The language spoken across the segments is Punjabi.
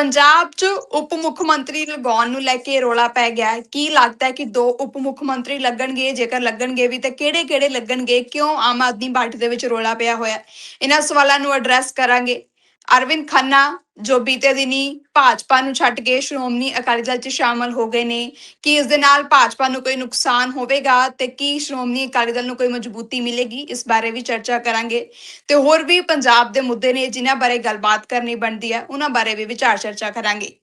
ਪੰਜਾਬ 'ਚ ਉਪ ਮੁੱਖ ਮੰਤਰੀ ਲਗਾਉਣ ਨੂੰ ਲੈ ਕੇ ਰੋਲਾ ਪੈ ਗਿਆ ਹੈ। ਕੀ ਲੱਗਦਾ ਹੈ ਕਿ ਦੋ ਉਪ ਮੁੱਖ ਮੰਤਰੀ ਲੱਗਣਗੇ? ਜੇਕਰ ਲੱਗਣਗੇ ਵੀ ਤਾਂ ਕਿਹੜੇ-ਕਿਹੜੇ ਲੱਗਣਗੇ? ਕਿਉਂ ਆਮ ਆਦਮੀ ਪਾਰਟੀ ਦੇ ਵਿੱਚ ਰੋਲਾ ਪਿਆ ਹੋਇਆ ਇਹਨਾਂ ਸਵਾਲਾਂ ਨੂੰ ਐਡਰੈਸ ਕਰਾਂਗੇ। ਅਰਵਿੰਦ ਖੰਨਾ, ਜੋ ਬੀਤੇ ਦਿਨੀ ਭਾਜਪਾ ਨੂੰ ਛੱਡ ਕੇ ਸ਼੍ਰੋਮਣੀ ਅਕਾਲੀ ਦਲ 'ਚ ਸ਼ਾਮਲ ਹੋ ਗਏ ਨੇ, ਕੀ ਇਸ ਦੇ ਨਾਲ ਭਾਜਪਾ ਨੂੰ ਕੋਈ ਨੁਕਸਾਨ ਹੋਵੇਗਾ ਤੇ ਕੀ ਸ਼੍ਰੋਮਣੀ ਅਕਾਲੀ ਦਲ ਨੂੰ ਕੋਈ ਮਜ਼ਬੂਤੀ ਮਿਲੇਗੀ? ਇਸ ਬਾਰੇ ਵੀ ਚਰਚਾ ਕਰਾਂਗੇ। ਤੇ ਹੋਰ ਵੀ ਪੰਜਾਬ ਦੇ ਮੁੱਦੇ ਨੇ ਜਿਨ੍ਹਾਂ ਬਾਰੇ ਗੱਲਬਾਤ ਕਰਨੀ ਬਣਦੀ ਹੈ, ਉਹਨਾਂ ਬਾਰੇ ਵੀ ਵਿਚਾਰ ਚਰਚਾ ਕਰਾਂਗੇ।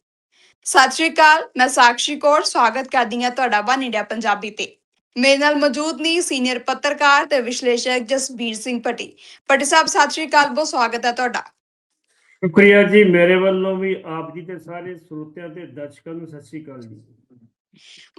ਸਤਿ ਸ਼੍ਰੀ ਅਕਾਲ, ਮੈਂ ਸਾਕਸ਼ੀ ਕੌਰ, ਸਵਾਗਤ ਕਰਦੀ ਹਾਂ ਤੁਹਾਡਾ ਵਨ ਇੰਡੀਆ ਪੰਜਾਬੀ ਤੇ। ਮੇਰੇ ਨਾਲ ਮੌਜੂਦ ਨੇ ਸੀਨੀਅਰ ਪੱਤਰਕਾਰ ਤੇ ਵਿਸ਼ਲੇਸ਼ਕ ਜਸਬੀਰ ਸਿੰਘ ਪੱਟੀ ਪੱਟੀ ਸਾਹਿਬ, ਸਤਿ ਸ਼੍ਰੀ ਅਕਾਲ, ਬਹੁਤ ਸਵਾਗਤ ਹੈ ਤੁਹਾਡਾ। ਸ਼ੁਕਰੀਆ ਜੀ। ਮੇਰੇ ਵੱਲੋਂ ਵੀ ਆਪ ਜੀ ਤੇ ਸਾਰੇ ਸਰੋਤਿਆਂ ਤੇ ਦਰਸ਼ਕਾਂ ਨੂੰ ਸਤਿ ਸ੍ਰੀ ਅਕਾਲ ਜੀ।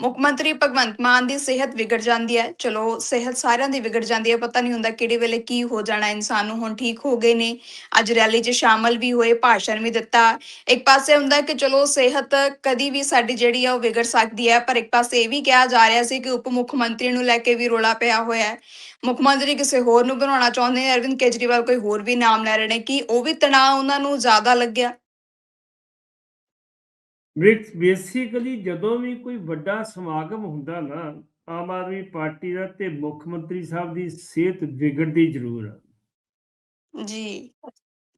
ਮੁੱਖ ਮੰਤਰੀ ਭਗਵੰਤ ਮਾਨ ਦੀ ਸਿਹਤ ਵਿਗੜ ਜਾਂਦੀ ਹੈ। ਚਲੋ, ਸਿਹਤ ਸਾਰਿਆਂ ਦੀ ਵਿਗੜ ਜਾਂਦੀ ਹੈ। ਪਤਾ ਨਹੀਂ ਹੁੰਦਾ ਕਿਹੜੇ ਵੇਲੇ ਕੀ ਹੋ ਜਾਣਾ ਇਨਸਾਨ ਨੂੰ ਹੁਣ ਠੀਕ ਹੋ ਗਏ ਨੇ। ਅੱਜ ਰੈਲੀ 'ਚ ਸ਼ਾਮਲ ਵੀ ਹੋਏ, ਭਾਸ਼ਣ ਵੀ ਦਿੱਤਾ। ਇੱਕ ਪਾਸੇ ਹੁੰਦਾ ਕਿ ਚਲੋ, ਸਿਹਤ ਕਦੀ ਵੀ ਸਾਡੀ ਜਿਹੜੀ ਆ ਉਹ ਵਿਗੜ ਸਕਦੀ ਹੈ। ਪਰ ਇੱਕ ਪਾਸੇ ਇਹ ਵੀ ਕਿਹਾ ਜਾ ਰਿਹਾ ਸੀ ਕਿ ਉਪ ਮੁੱਖ ਮੰਤਰੀ ਨੂੰ ਲੈ ਕੇ ਵੀ ਰੋਲਾ ਪਿਆ ਹੋਇਆ ਹੈ। ਮੁੱਖ ਮੰਤਰੀ ਕਿਸੇ ਹੋਰ ਨੂੰ ਬਣਾਉਣਾ ਚਾਹੁੰਦੇ ਨੇ? ਅਰਵਿੰਦ ਕੇਜਰੀਵਾਲ ਕੋਈ ਹੋਰ ਵੀ ਨਾਮ ਲੈ ਰਹੇ ਨੇ? ਕਿ ਉਹ ਵੀ ਤਣਾਅ ਉਹਨਾਂ ਨੂੰ ਜ਼ਿਆਦਾ ਲੱਗਿਆ? ਬੇਸਿਕਲੀ ਜਦੋਂ ਵੀ ਕੋਈ ਵੱਡਾ ਸਮਾਗਮ ਹੁੰਦਾ ਨਾ ਆਮ ਆਦਮੀ ਪਾਰਟੀ ਦਾ ਤੇ ਮੁੱਖ ਮੰਤਰੀ ਸਾਹਿਬ ਦੀ ਸਿਹਤ ਵਿਗੜਦੀ ਜ਼ਰੂਰ ਆ। ਜੀ।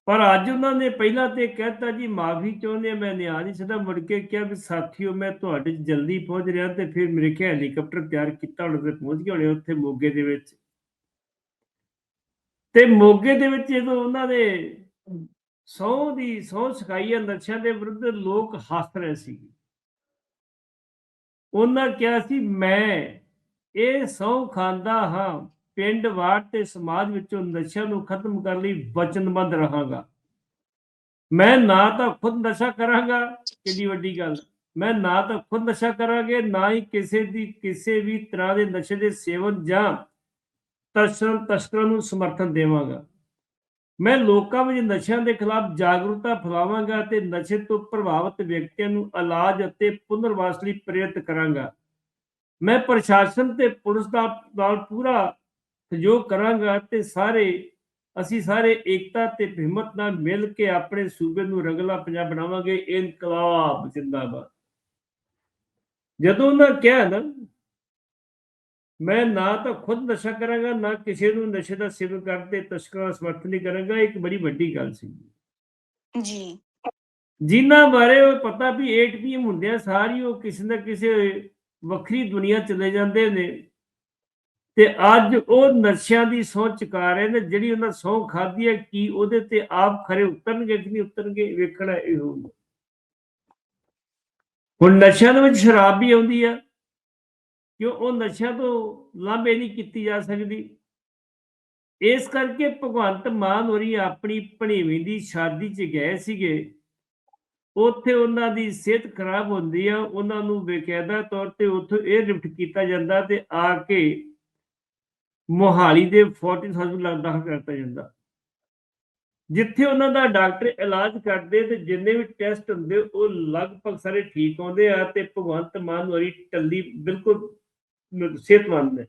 ਪਰ ਅੱਜ ਉਹਨਾਂ ਨੇ ਪਹਿਲਾਂ ਤੇ ਕਹਿਤਾ ਜੀ ਮਾਫੀ ਚਾਹੁੰਦੇ ਮੈਂ ਨਹੀਂ ਆ ਨਹੀਂ ਸਕਦਾ। ਮੁੜ ਕੇ ਕਿਹਾ ਵੀ ਸਾਥੀਓ ਮੈਂ ਤੁਹਾਡੇ ਜਲਦੀ ਪਹੁੰਚ ਰਿਹਾ ਤੇ ਫਿਰ ਮੇਰੇ ਖਿਆਲ ਹੈਲੀਕਾਪਟਰ ਤਿਆਰ ਕੀਤਾ ਹੁਣ ਤੇ ਪਹੁੰਚ ਗਏ ਹੋਣੇ ਉੱਥੇ ਮੋਗੇ ਦੇ ਵਿੱਚ। ਤੇ ਮੋਗੇ ਦੇ ਵਿੱਚ ਜਦੋਂ ਉਹਨਾਂ ਨੇ ਸਹੁੰ ਦੀ ਸਹੁੰ ਸਿਖਾਈ ਨਸ਼ਿਆਂ ਦੇ ਵਿਰੁੱਧ ਲੋਕ ਹੱਸ ਰਹੇ ਸੀ। ਉਹਨਾਂ ਕਿਹਾ ਸੀ, ਮੈਂ ਇਹ ਸਹੁੰ ਖਾਂਦਾ ਹਾਂ, ਪਿੰਡ ਵਾਰ ਤੇ ਸਮਾਜ ਵਿੱਚੋਂ ਨਸ਼ਿਆਂ ਨੂੰ ਖਤਮ ਕਰਨ ਲਈ ਵਚਨਬੱਧ ਰਹਾਂਗਾ। ਮੈਂ ਨਾ ਤਾਂ ਖੁਦ ਨਸ਼ਾ ਕਰਾਂਗਾ। ਕਿੰਨੀ ਵੱਡੀ ਗੱਲ। ਮੈਂ ਨਾ ਤਾਂ ਖੁਦ ਨਸ਼ਾ ਕਰਾਂਗੇ, ਨਾ ਹੀ ਕਿਸੇ ਦੀ, ਕਿਸੇ ਵੀ ਤਰ੍ਹਾਂ ਦੇ ਨਸ਼ੇ ਦੇ ਸੇਵਨ ਜਾਂ ਤਸਕਰਾਂ ਤਸਕਰਾਂ ਨੂੰ ਸਮਰਥਨ ਦੇਵਾਂਗਾ। ਮੈਂ ਲੋਕਾਂ ਵਿੱਚ ਨਸ਼ਿਆਂ ਦੇ ਖਿਲਾਫ ਜਾਗਰੂਕਤਾ ਫੈਲਾਵਾਂਗਾ ਤੇ ਨਸ਼ੇ ਤੋਂ ਪ੍ਰਭਾਵਿਤ ਵਿਅਕਤੀਆਂ ਨੂੰ ਇਲਾਜ ਅਤੇ ਪੁਨਰਵਾਸ ਲਈ ਪ੍ਰੇਰਿਤ ਕਰਾਂਗਾ। ਮੈਂ ਪ੍ਰਸ਼ਾਸਨ ਤੇ ਪੁਲਿਸ ਦਾ ਨਾਲ ਪੂਰਾ ਸਹਿਯੋਗ ਕਰਾਂਗਾ ਤੇ ਸਾਰੇ, ਅਸੀਂ ਸਾਰੇ ਏਕਤਾ ਤੇ ਹਿੰਮਤ ਨਾਲ ਮਿਲ ਕੇ ਆਪਣੇ ਸੂਬੇ ਨੂੰ ਰੰਗਲਾ ਪੰਜਾਬ ਬਣਾਵਾਂਗੇ। ਇਨਕਲਾਬ ਜਿੰਦਾਬਾਦ। ਜਦੋਂ ਉਹਨਾਂ ਕਿਹਾ ਨਾ ਮੈਂ ਨਾ ਤਾਂ ਖੁਦ ਨਸ਼ਾ ਕਰਾਂਗਾ ਨਾ ਕਿਸੇ ਨੂੰ ਨਸ਼ੇ ਦਾ ਸੇਵਨ ਕਰਦੇ ਤਸਕਰਾਂ ਦਾ ਸਮਰਥਨ ਨਹੀਂ ਕਰਾਂਗਾ ਇੱਕ ਬੜੀ ਵੱਡੀ ਗੱਲ ਸੀ। ਜੀ। ਜਿਨ੍ਹਾਂ ਬਾਰੇ ਉਹ ਪਤਾ ਵੀ 8 ਪੀਐਮ ਹੁੰਦਿਆਂ ਸਾਰੀ ਉਹ ਕਿਸੇ ਨਾ ਕਿਸੇ ਵੱਖਰੀ ਦੁਨੀਆ ਚਲੇ ਜਾਂਦੇ ਨੇ ਤੇ ਅੱਜ ਉਹ ਨਸ਼ਿਆਂ ਦੀ ਸਹੁੰ ਚੁਕਾ ਰਹੇ ਨੇ ਜਿਹੜੀ ਉਹਨਾਂ ਸਹੁੰ ਖਾਧੀ ਹੈ ਕੀ ਉਹਦੇ ਤੇ ਆਪ ਖਰੇ ਉਤਰਨਗੇ ਕਿ ਨਹੀਂ ਉਤਰਨਗੇ ਵੇਖਣਾ ਇਹ ਹੋਊਗਾ ਹੁਣ ਨਸ਼ਿਆਂ ਦੇ ਵਿੱਚ ਸ਼ਰਾਬ ਵੀ ਆਉਂਦੀ ਆ ਕਿਉਂ ਉਹ ਨਸ਼ਿਆਂ ਤੋਂ ਲਾਂਭੇ ਨਹੀਂ ਕੀਤੀ ਜਾ ਸਕਦੀ? ਇਸ ਕਰਕੇ ਭਗਵੰਤ ਮਾਨ ਹੋਰੀ ਆਪਣੀ ਭਣੇਵੀਂ ਦੀ ਸ਼ਾਦੀ 'ਚ ਗਏ ਸੀਗੇ। ਉੱਥੇ ਉਹਨਾਂ ਦੀ ਸਿਹਤ ਖਰਾਬ ਹੁੰਦੀ ਆ, ਉਹਨਾਂ ਨੂੰ ਬੇਕਾਇਦਾ ਤੌਰ ਤੇ ਉੱਥੋਂ ਇਹ ਲਿਫਟ ਕੀਤਾ ਜਾਂਦਾ ਤੇ ਆ ਕੇ ਮੋਹਾਲੀ ਦੇ ਫੋਰਟਿਸ ਹਸਪਤਾਲ ਦਾਖਲ ਕਰਤਾ ਜਾਂਦਾ। ਜਿੱਥੇ ਉਹਨਾਂ ਦਾ ਡਾਕਟਰ ਇਲਾਜ ਕਰਦੇ ਤੇ ਜਿੰਨੇ ਵੀ ਟੈਸਟ ਹੁੰਦੇ, ਉਹ ਲਗਭਗ ਸਾਰੇ ਠੀਕ ਆਉਂਦੇ ਆ ਤੇ ਭਗਵੰਤ ਮਾਨ ਹੋਰੀ ਟੱਲੀ ਬਿਲਕੁਲ ਸਿਹਤਮੰਦ ਨੇ।